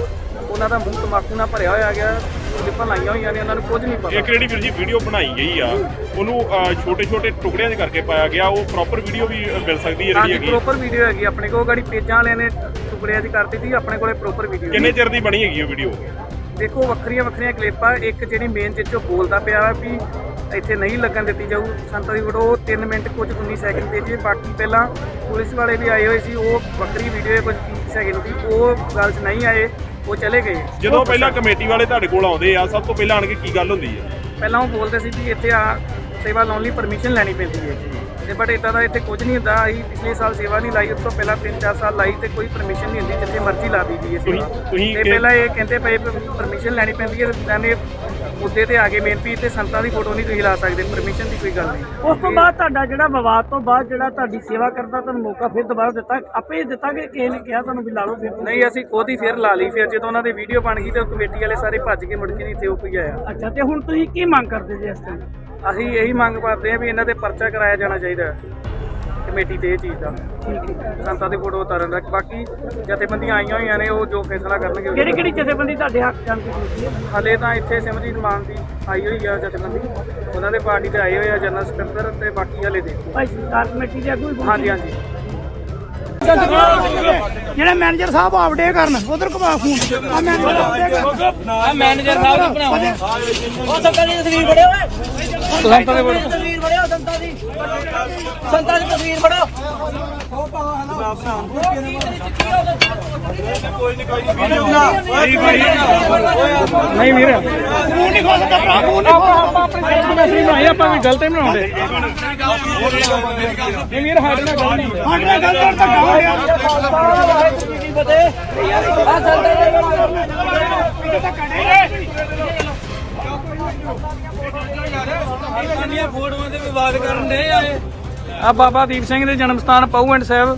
Speaker 1: ਉਹਨਾਂ ਦਾ ਮੂੰਹ ਤਮਾਕੂ ਨਾਲ ਭਰਿਆ ਹੋਇਆ ਗਿਆ ਲਿਪਾਂ ਲਾਈਆਂ ਹੋਈਆਂ ਨੇ ਉਹਨਾਂ ਨੂੰ ਕੁਝ ਨਹੀਂ ਪਤਾ।
Speaker 8: ਇੱਕ ਜਿਹੜੀ ਵੀਰ ਜੀ ਵੀਡੀਓ ਬਣਾਈ ਗਈ ਆ ਉਹਨੂੰ ਛੋਟੇ ਛੋਟੇ ਟੁਕੜਿਆਂ 'ਚ ਕਰਕੇ ਪਾਇਆ ਗਿਆ ਉਹ ਪ੍ਰੋਪਰ ਵੀਡੀਓ ਵੀ ਮਿਲ ਸਕਦੀ ਹੈ ਜਿਹੜੀ ਹੈਗੀ।
Speaker 1: ਪ੍ਰੋਪਰ ਵੀਡੀਓ ਹੈਗੀ ਆਪਣੇ ਕੋਲ ਗਾੜੀ ਪੇਜਾਂ ਵਾਲਿਆਂ ਨੇ ਟੁਕੜਿਆਂ 'ਚ ਕਰ ਦਿੱਤੀ ਆਪਣੇ ਕੋਲੇ ਪ੍ਰੋਪਰ ਵੀਡੀਓ
Speaker 8: ਕਿੰਨੇ ਚਿਰ ਦੀ ਬਣੀ ਹੈਗੀ ਉਹ ਵੀਡੀਓ
Speaker 1: ਦੇਖੋ ਵੱਖਰੀਆਂ ਵੱਖਰੀਆਂ ਕਲਿੱਪਾਂ ਇੱਕ ਜਿਹੜੀ ਮੇਨ ਜਿੱਚੋਂ ਬੋਲਦਾ ਪਿਆ ਵਾ ਵੀ ਇੱਥੇ ਨਹੀਂ ਲੱਗਣ ਦਿੱਤੀ ਜਾਊ ਸੰਤਾਂ ਦੀ ਉਹ 3 ਮਿੰਟ ਕੁਝ 19 ਸੈਕਿੰਡ ਤੇ ਜੀ ਬਾਕੀ ਪਹਿਲਾਂ ਪੁਲਿਸ ਵਾਲੇ ਵੀ ਆਏ ਹੋਏ ਸੀ ਉਹ ਵੱਖਰੀ ਵੀਡੀਓ ਹੈ ਕੁਝ 30 ਸੈਕਿੰਡ ਦੀ ਉਹ ਗੱਲ 'ਚ ਨਹੀਂ ਆਏ ਉਹ ਚਲੇ ਗਏ।
Speaker 8: ਜਦੋਂ ਪਹਿਲਾਂ ਕਮੇਟੀ ਵਾਲੇ ਤੁਹਾਡੇ ਕੋਲ ਆਉਂਦੇ ਆ ਸਭ ਤੋਂ ਪਹਿਲਾਂ ਆਣ ਕੇ ਕੀ ਗੱਲ ਹੁੰਦੀ ਹੈ?
Speaker 1: ਪਹਿਲਾਂ ਉਹ ਬੋਲਦੇ ਸੀ ਵੀ ਇੱਥੇ ਆ ਸੇਵਾ ਲਾਉਣ ਲਈ ਪਰਮਿਸ਼ਨ ਲੈਣੀ ਪੈਂਦੀ ਹੈ ਤੇ ਬਟ ਇਦਾਂ ਦਾ ਇੱਥੇ ਕੁਝ ਨਹੀਂ ਹੁੰਦਾ। ਅਸੀਂ ਪਿਛਲੇ ਸਾਲ ਸੇਵਾ ਨਹੀਂ ਲਾਈ ਉਸ ਤੋਂ ਪਹਿਲਾਂ 3-4 ਸਾਲ ਲਾਈ ਤੇ ਕੋਈ ਪਰਮਿਸ਼ਨ ਨਹੀਂ ਹੁੰਦੀ ਜਿੱਥੇ ਮਰਜ਼ੀ ਲਾ ਦਈਦੀ ਸੇਵਾ।
Speaker 8: ਤੁਸੀਂ- ਤੁਸੀਂ
Speaker 1: ਤੇ
Speaker 8: ਕਿ-
Speaker 1: ਪਹਿਲਾਂ ਇਹ ਕਹਿੰਦੇ ਪਏ ਪਰਮਿਸ਼ਨ ਲੈਣੀ ਪੈਂਦੀ ਹੈ ਤੇ ਕਹਿੰਦੇ ਮੁੱਦੇ ਤੇ ਆ ਮੇਨ ਵੀ ਤੇ ਸੰਤਾਂ ਦੀ ਫੋਟੋ ਨਹੀਂ ਤੁਸੀਂ ਲਾ ਸਕਦੇ ਪਰਮਿਸ਼ਨ ਦੀ ਕੋਈ ਗੱਲ ਨਹੀਂ।
Speaker 13: ਉਸ ਤੋਂ ਬਾਅਦ ਤੁਹਾਡਾ ਜਿਹੜਾ ਵਿਵਾਦ ਤੋਂ ਬਾਅਦ ਜਿਹੜਾ ਤੁਹਾਡੀ ਸੇਵਾ ਕਰਦਾ ਤੁਹਾਨੂੰ ਮੌਕਾ ਫਿਰ ਦੁਬਾਰਾ ਦਿੱਤਾ ਆਪੇ ਹੀ ਦਿੱਤਾ ਕਿ ਕਿਸੇ ਨੇ ਕਿਹਾ ਤੁਹਾਨੂੰ ਵੀ ਲਾ ਲਓ ਫਿਰ?
Speaker 1: ਨਹੀਂ ਅਸੀਂ ਖੁਦ ਹੀ ਫੇਰ ਲਾ ਲਈ ਫਿਰ ਜਦੋਂ ਉਹਨਾਂ ਦੀ ਵੀਡੀਓ ਬਣ ਗਈ ਤੇ ਕਮੇਟੀ ਵਾਲੇ ਸਾਰੇ ਭੱਜ ਕੇ ਮੁੜ ਕੇ ਨਹੀਂ ਇੱਥੇ ਉਹ ਕੋਈ ਆਇਆ।
Speaker 13: ਅੱਛਾ ਤੇ ਹੁਣ ਤੁਸੀਂ ਕੀ ਮੰਗ ਕਰਦੇ ਜੀ ਇਸ ਟਾਈਮ
Speaker 1: ਅਸੀਂ ਇਹੀ ਮੰਗ ਕਰਦੇ ਹਾਂ ਵੀ ਇਹਨਾਂ ਤੇ ਪਰਚਾ ਕਰਾਇਆ ਜਾਣਾ ਚਾਹੀਦਾ ਹੈ। ਕਮੇਟੀ ਤੇ ਇਹ ਚੀਜ਼ ਦਾ। ਸੰਤਾਂ ਦੇ ਫੋਟੋ ਉਤਾਰਨ ਦਾ। ਬਾਕੀ ਜਥੇਬੰਦੀਆਂ ਆਈਆਂ ਹੋਈਆਂ ਨੇ ਉਹ ਜੋ ਫੈਸਲਾ ਕਰਨਗੇ ਕਿਹੜੀ ਕਿਹੜੀ ਜਥੇਬੰਦੀ ਤੁਹਾਡੇ ਹੱਕ ਜਾਂਦੀ ਹਾਲੇ ਤਾਂ ਇੱਥੇ ਸਿਮਰਜੀਤ ਮਾਨ ਦੀ ਆਈ ਹੋਈ ਆ ਜਥੇਬੰਦੀ। ਉਹਨਾਂ ਦੇ ਪਾਰਟੀ ਤੇ ਆਏ ਹੋਏ ਆ ਜਨਰਲ ਸਕੱਤਰ ਤੇ ਬਾਕੀ ਹਲੇ ਦੇ ਭਾਈ ਸਰਕਾਰ ਕਮੇਟੀ ਦੇ ਅੱਗੂ ਹਾਂਜੀ ਹਾਂਜੀ।
Speaker 13: ਜਿਹੜੇ ਮੈਨੇਜਰ ਸਾਹਿਬ ਆਪਡੇ ਕਰਨ ਉਧਰ ਘੁਮਾ ਫੋਨ ਆ ਮੈਨੇਜਰ ਆਪਡੇ ਕਰਨ।
Speaker 5: ਮੈਨੇਜਰ ਸਾਹਿਬ ਉਹ ਸੰਤਾਂ ਦੀ ਤਸਵੀਰ ਬੜੇ ਓਏ। ਸੰਤਾਂ ਦੀ ਤਸਵੀਰ ਬੜਿਓ ਸੰਤਾਂ ਦੀ। ਸੰਤਾਂ ਦੀ ਤਸਵੀਰ ਬੜੋ
Speaker 1: ਨਹੀਂ ਵੀਰ। ਮੂੰਹ ਨਹੀਂ ਖੋਲ ਸਕਦਾ ਭਰਾ ਨਹੀਂ ਆਪਾਂ ਆਪਣੀ ਸਿਹਤ ਦੀ ਮੈਸੇਜ ਬਣਾਏ ਆਪਾਂ ਵੀ ਗਲਤ ਹੀ ਬਣਾਉਂਦੇ। ਇਹ ਵੀਰ ਸਾਡੇ ਨਾਲ ਗੱਲ ਨਹੀਂ
Speaker 13: ਸਾਡੇ ਨਾਲ ਗੱਲ ਕਰ ਧੱਕਾ ਹੋ ਰਿਹਾ
Speaker 1: ਆ ਬਾਬਾ ਦੀਪ ਸਿੰਘ ਦੇ ਜਨਮ ਸਥਾਨ ਪਹੂ ਐਂਡ ਸਾਹਿਬ।